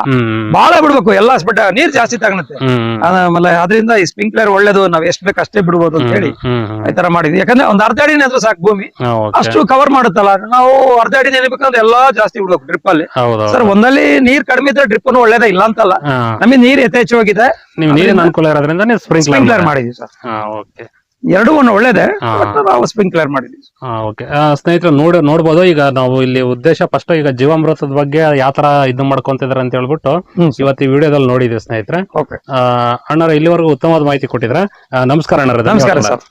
[SPEAKER 1] ಬಹಳ ಬಿಡ್ಬೇಕು. ಎಲ್ಲಾ ಸ್ಪ್ರೆಡ್ ನೀರ್ ಜಾಸ್ತಿ ತಗೊಳುತ್ತೆ ಆಮೇಲೆ ಅದರಿಂದ ಈ ಸ್ಪ್ರಿಂಕ್ಲರ್ ಒಳ್ಳೇದು ನಾವ್ ಎಷ್ಟ್ ಬೇಕು ಅಷ್ಟೇ ಬಿಡ್ಬೋದು ಅಂತ ಹೇಳಿ ಈ ತರ ಮಾಡಿದ್ವಿ. ಯಾಕಂದ್ರೆ ಒಂದ್ ಅರ್ಧ ಅಡಿನ ಆದ್ರೂ ಸಾಕು ಭೂಮಿ. ಅಷ್ಟು ಕವರ್ ಮಾಡುತ್ತಲ್ಲ ನಾವು ಅರ್ಧ ಅಡಿ ನೆನಬೇಕಂದ್ರೆ ಎಲ್ಲಾ ಜಾಸ್ತಿ ಬಿಡ್ಬೇಕು ಡ್ರಿಪ್ ಅಲ್ಲಿ. ಸರ್ ಒಂದಲ್ಲಿ ನೀರ್ ಕಡಿಮೆ ಇದ್ರೆ ಡ್ರಿಪ್ ಒಳ್ಳೇದೇ ಇಲ್ಲ ಅಂತಲ್ಲ. ನಮಗೆ ನೀರ್ ಯಥೇಚ್ಛವಾಗಿದೆ
[SPEAKER 2] ನೀವು ನೀರಿನ ಅನುಕೂಲ ಇರೋದ್ರಿಂದ ನೀವು
[SPEAKER 1] ಸ್ಪ್ರಿಂಕ್ಲರ್ ಮಾಡಿದ್ವಿ ಸರ್.
[SPEAKER 2] ಓಕೆ
[SPEAKER 1] ಎರಡು ಒಂದು ಒಳ್ಳೇದೇ ನಾವು ಸ್ಪ್ರಿಂಕ್ಲರ್ ಮಾಡಿದ್ವಿ.
[SPEAKER 2] ಓಕೆ. ಸ್ನೇಹಿತರೆ ನೋಡ ನೋಡ್ಬೋದು ಈಗ ನಾವು ಇಲ್ಲಿ ಉದ್ದೇಶ ಫಸ್ಟ್ ಈಗ ಜೀವಾಮೃತದ ಬಗ್ಗೆ ಯಾವ ತರ ಇದು ಮಾಡ್ಕೊಂತಿದಾರೆ ಅಂತ ಹೇಳ್ಬಿಟ್ಟು ಇವತ್ತು ಈ ವಿಡಿಯೋದಲ್ಲಿ ನೋಡಿದ್ವಿ ಸ್ನೇಹಿತರೆ. ಅಣ್ಣರ ಇಲ್ಲಿವರೆಗೂ ಉತ್ತಮವಾದ ಮಾಹಿತಿ ಕೊಟ್ಟಿದ್ರೆ? ನಮಸ್ಕಾರ ಅಣ್ಣರ
[SPEAKER 1] ನಮಸ್ಕಾರ ಸರ್.